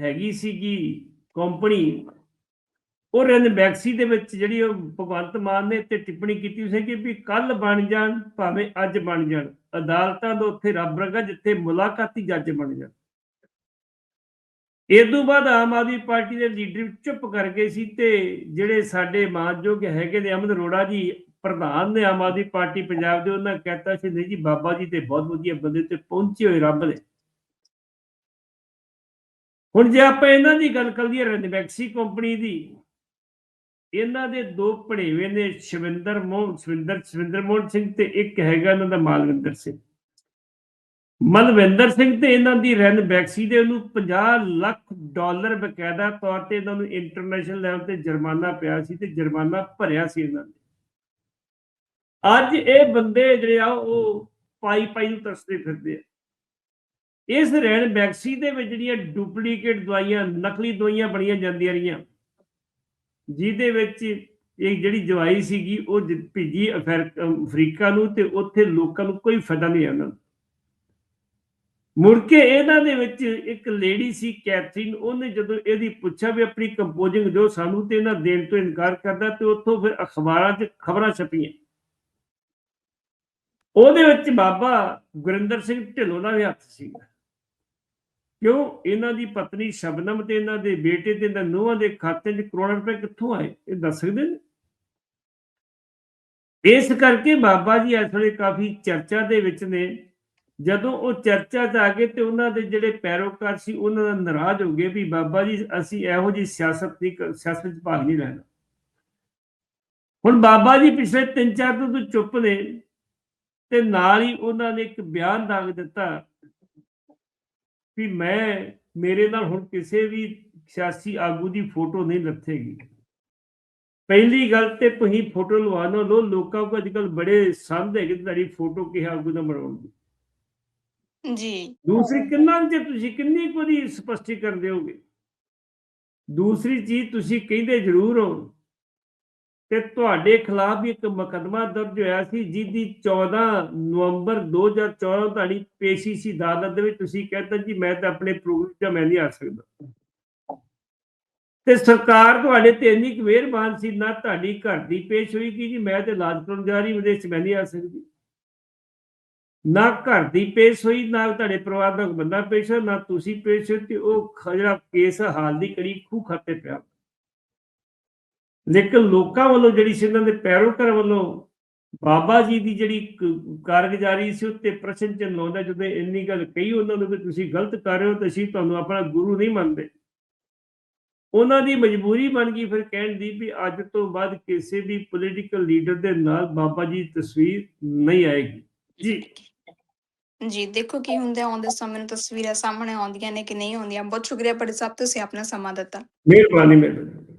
ਹੈਗੀ ਸੀਗੀ ਕੰਪਨੀ ਉਹ ਰਨਬੈਕਸੀ ਦੇ ਵਿੱਚ ਜਿਹੜੀ ਉਹ ਭਗਵੰਤ ਮਾਨ ਨੇ ਤੇ ਟਿੱਪਣੀ ਕੀਤੀ ਸੀ ਕਿ ਵੀ ਕੱਲ ਬਣ ਜਾਣ, ਭਾਵੇਂ ਅੱਜ ਬਣ ਜਾਣ। ਅਦਾਲਤਾਂ ਦੇ ਉੱਥੇ ਰੱਬ ਰਗਾ ਜਿੱਥੇ ਮੁਲਾਕਾਤੀ ਜੱਜ ਬਣ ਜਾਣ। ਇਹ ਤੋਂ ਬਾਅਦ ਆਮ ਆਦਮੀ ਪਾਰਟੀ ਦੇ ਲੀਡਰ ਚੁੱਪ ਕਰ ਗਏ ਸੀ ਤੇ ਜਿਹੜੇ ਸਾਡੇ ਮਾਨਯੋਗ ਹੈਗੇ ਨੇ ਅਮਨ ਅਰੋੜਾ ਜੀ, ਪ੍ਰਧਾਨ ਨੇ ਆਮ ਆਦਮੀ ਪਾਰਟੀ ਪੰਜਾਬ ਦੇ, ਉਹਨਾਂ ਕਹਿਤਾ ਸੀ, ਨਹੀਂ ਜੀ ਬਾਬਾ ਜੀ ਤੇ ਬਹੁਤ ਵਧੀਆ ਬੰਦੇ ਤੇ ਪਹੁੰਚੇ ਹੋਏ ਰੱਬ ਨੇ। ਹੁਣ ਜੇ ਆਪਾਂ ਇਹਨਾਂ ਦੀ ਗੱਲ ਕਰੀਏ ਰਨਬੈਕਸੀ ਕੰਪਨੀ ਦੀ, ਇਹਨਾਂ ਦੇ ਦੋ ਭਣੇਵੇਂ ਨੇ, ਸ਼ਵਿੰਦਰ ਮੋਹਨ, ਸ਼ਵਿੰਦਰ ਸ਼ਵਿੰਦਰ ਮੋਹਨ ਸਿੰਘ ਤੇ ਇੱਕ ਹੈਗਾ ਇਹਨਾਂ ਦਾ ਮਾਲਵਿੰਦਰ ਸਿੰਘ। ਮਲਵਿੰਦਰ ਸਿੰਘ ਤੇ ਇਹਨਾਂ ਦੀ ਰਨਬੈਕਸੀ ਦੇ ਉਹਨੂੰ 50 ਲੱਖ ਡਾਲਰ ਬਕਾਇਦਾ ਤੌਰ ਤੇ ਇਹਨਾਂ ਨੂੰ ਇੰਟਰਨੈਸ਼ਨਲ ਲੈਵਲ ਤੇ ਜੁਰਮਾਨਾ ਪਿਆ ਸੀ ਤੇ ਜੁਰਮਾਨਾ ਭਰਿਆ ਸੀ ਇਹਨਾਂ ਨੇ। ਅੱਜ ਇਹ ਬੰਦੇ ਜਿਹੜੇ ਆ ਉਹ ਪਾਈ ਪਾਈ ਨੂੰ ਤਰਸਦੇ ਫਿਰਦੇ ਆ। ਇਸ ਰੈਣ ਬੈਕਸੀ ਦੇ ਵਿੱਚ ਜਿਹੜੀਆਂ ਡੁਪਲੀਕੇਟ ਦਵਾਈਆਂ, ਨਕਲੀ ਦਵਾਈਆਂ ਬਣੀਆਂ ਜਾਂਦੀਆਂ ਰਹੀਆਂ। ਜਿਹਦੇ ਵਿੱਚ ਇਹ ਜਿਹੜੀ ਦਵਾਈ ਸੀਗੀ, ਉਹ ਜ- ਅਫਰੀਕਾ ਨੂੰ ਤੇ ਉੱਥੇ ਲੋਕਾਂ ਨੂੰ ਕੋਈ ਫਾਇਦਾ ਨਹੀਂ ਆਉਂਦਾ ਮੁੜ ਕੇ ਇਹਨਾਂ ਦੇ ਵਿੱਚ ਇੱਕ ਲੇਡੀ ਸੀ, ਕੈਥਰੀਨ, ਉਹਨੇ ਜਦੋਂ ਇਹਦੀ ਪੁੱਛਿਆ ਵੀ ਆਪਣੀ ਕੰਪੋਜ਼ਿੰਗ ਦਿਓ ਸਾਨੂੰ ਤੇ ਇਹਨਾਂ ਦੇਣ ਤੋਂ ਇਨਕਾਰ ਕਰਦਾ ਤੇ ਉੱਥੋਂ ਫਿਰ ਅਖਬਾਰਾਂ 'ਚ ਖਬਰਾਂ ਛਪੀਆਂ। ਉਹਦੇ ਵਿੱਚ ਬਾਬਾ ਗੁਰਿੰਦਰ ਸਿੰਘ ਢਿੱਲੋਂ ਦਾ ਵੀ ਹੱਥ ਸੀਗਾ। ਕਿਉਂ? ਇਹਨਾਂ ਦੀ ਪਤਨੀ ਸ਼ਬਨਮ ਤੇ ਇਹਨਾਂ ਦੇ ਬੇਟੇ ਤੇ ਇਹਨਾਂ ਨੂੰਹਾਂ ਦੇ ਖਾਤੇ 'ਚ ਕਰੋੜਾਂ ਰੁਪਏ ਕਿੱਥੋਂ ਆਏ? ਇਹ ਦੱਸ ਸਕਦੇ ਨੇ? ਇਸ ਕਰਕੇ ਬਾਬਾ ਜੀ ਇਸ ਵੇਲੇ ਕਾਫੀ ਚਰਚਾ ਦੇ ਵਿੱਚ ਨੇ। ਜਦੋਂ ਉਹ ਚਰਚਾ 'ਚ ਆ ਗਏ ਤੇ ਉਹਨਾਂ ਦੇ ਜਿਹੜੇ ਪੈਰੋਕਾਰ ਸੀ, ਉਹਨਾਂ ਦਾ ਨਾਰਾਜ਼ ਹੋ ਗਏ ਵੀ ਬਾਬਾ ਜੀ, ਅਸੀਂ ਇਹੋ ਜੀ ਸਿਆਸਤ ਦੀ ਸਿਆਸਤ 'ਚ ਭਾਗ ਨਹੀਂ ਲੈਣਾ। ਹੁਣ ਬਾਬਾ ਜੀ ਪਿਛਲੇ 3-4 ਦਿਨ ਤੋਂ ਚੁੱਪ ਨੇ ਤੇ ਨਾਲ ਹੀ ਉਹਨਾਂ ਨੇ ਇੱਕ ਬਿਆਨ ਦਾਗ ਦਿੱਤਾ ਵੀ ਮੈਂ ਮੇਰੇ ਨਾਲ ਹੁਣ ਕਿਸੇ ਵੀ ਸਿਆਸੀ ਆਗੂ ਦੀ ਫੋਟੋ ਨਹੀਂ ਲੱਥੇਗੀ। ਪਹਿਲੀ ਗੱਲ ਤੇ ਤੁਸੀਂ ਫੋਟੋ ਲਵਾ ਨਾ ਲੋ ਲੋਕਾਂ ਕੋ ਅੱਜਕੱਲ ਬੜੇ ਸੰਦ ਹੈਗੇ ਤੁਹਾਡੀ ਫੋਟੋ ਕਿਸੇ ਆਗੂ ਦਾ ਮਰਾਉਣ ਦੀ। ਜੀ। ਦੂਸਰੀ ਕਿੰਨਾ ਜੇ ਤੁਸੀਂ ਕਿੰਨੀ ਕੁ ਦੀ ਸਪਸ਼ਟੀਕਰਨ ਦਿਓਗੇ? ਦੂਸਰੀ ਚੀਜ਼ ਤੁਸੀਂ ਕਹਿੰਦੇ ਜ਼ਰੂਰ ਹੋ ਤੇ ਤੁਹਾਡੇ ਖਿਲਾਫ ਵੀ ਇੱਕ ਮੁਕੱਦਮਾ ਦਰਜ ਹੋਇਆ ਸੀ, ਜਿਹਦੀ 14 ਨਵੰਬਰ 2014 ਤੁਹਾਡੀ ਪੇਸ਼ੀ ਸੀ ਅਦਾਲਤ ਦੇ ਵਿੱਚ। ਤੁਸੀਂ ਕਹਿੰਦੇ ਜੀ, ਮੈਂ ਤਾਂ ਆਪਣੇ ਪ੍ਰੋਗਰਾਮ 'ਚ ਮੈਂ ਨਹੀਂ ਆ ਸਕਦਾ। ਤੇ ਸਰਕਾਰ ਤੁਹਾਡੇ ਤੇ ਇੰਨੀ ਕੁ ਮਿਹਰਬਾਨ ਸੀ, ਨਾ ਤੁਹਾਡੀ ਘਰ ਦੀ ਪੇਸ਼ ਹੋਈ ਕਿ ਜੀ, ਮੈਂ ਤੇ ਇਲਾਜ ਕਰਾਉਣ ਜਾ ਰਹੀ ਵਿਦੇਸ਼ 'ਚ ਮੈਂ ਨਹੀਂ ਆ ਸਕਦੀ। ਨਾ ਘਰ ਦੀ ਪੇਸ਼ ਹੋਈ, ਨਾ ਤੁਹਾਡੇ ਪਰਿਵਾਰ ਦਾ ਬੰਦਾ ਪੇਸ਼ ਹੋਇਆ, ਨਾ ਤੁਸੀਂ ਪੇਸ਼ ਹੋਏ ਤੇ ਉਹ ਜਿਹੜਾ ਕੇਸ ਹਾਲ ਦੀ ਕੜੀ ਖੂਹ ਖਾਤੇ ਪਿਆ। ਲੇਕਿਨ ਲੋਕਾਂ ਵੱਲੋਂ ਜਿਹੜੀ ਸੀ ਇਹਨਾਂ ਦੇ ਪੈਰੋਕਾਰ ਵੱਲੋਂ ਬਾਬਾ ਜੀ ਦੀ ਜਿਹੜੀ ਕਾਰਗੁਜ਼ਾਰੀ ਸੀ ਉੱਤੇ ਪ੍ਰਸ਼ਨ ਚਿੰਨ੍ਹ ਲਾਉਂਦਾ ਜਦੋਂ ਇੰਨੀ ਗੱਲ ਕਹੀ ਉਹਨਾਂ ਨੂੰ ਕਿ ਤੁਸੀਂ ਗਲਤ ਕਰ ਰਹੇ ਹੋ ਤੇ ਅਸੀਂ ਤੁਹਾਨੂੰ ਆਪਣਾ ਗੁਰੂ ਨਹੀਂ ਮੰਨਦੇ। ਉਹਨਾਂ ਦੀ ਮਜਬੂਰੀ ਬਣ ਗਈ ਫਿਰ ਕਹਿਣ ਦੀ ਵੀ ਅੱਜ ਤੋਂ ਬਾਅਦ ਕਿਸੇ ਵੀ ਪੋਲੀਟੀਕਲ ਲੀਡਰ ਦੇ ਨਾਲ ਬਾਬਾ ਜੀ ਦੀ ਤਸਵੀਰ ਨਹੀਂ ਆਏਗੀ। ਜੀ। ਜੀ ਦੇਖੋ ਕੀ ਹੁੰਦਾ ਆਉਂਦੇ ਸਮੇਂ ਨੂੰ ਤਸਵੀਰਾਂ ਸਾਹਮਣੇ ਆਉਂਦੀਆਂ ਨੇ ਕਿ ਨਹੀਂ ਆਉਂਦੀਆਂ। ਬਹੁਤ ਸ਼ੁਕਰੀਆ ਬੜੇ ਸਾਹਿਬ ਤੁਸੀਂ ਆਪਣਾ ਸਮਾਂ ਦਿੱਤਾ। ਮਿਹਰਬਾਨੀ ਮਿਹਰਬਾਨੀ।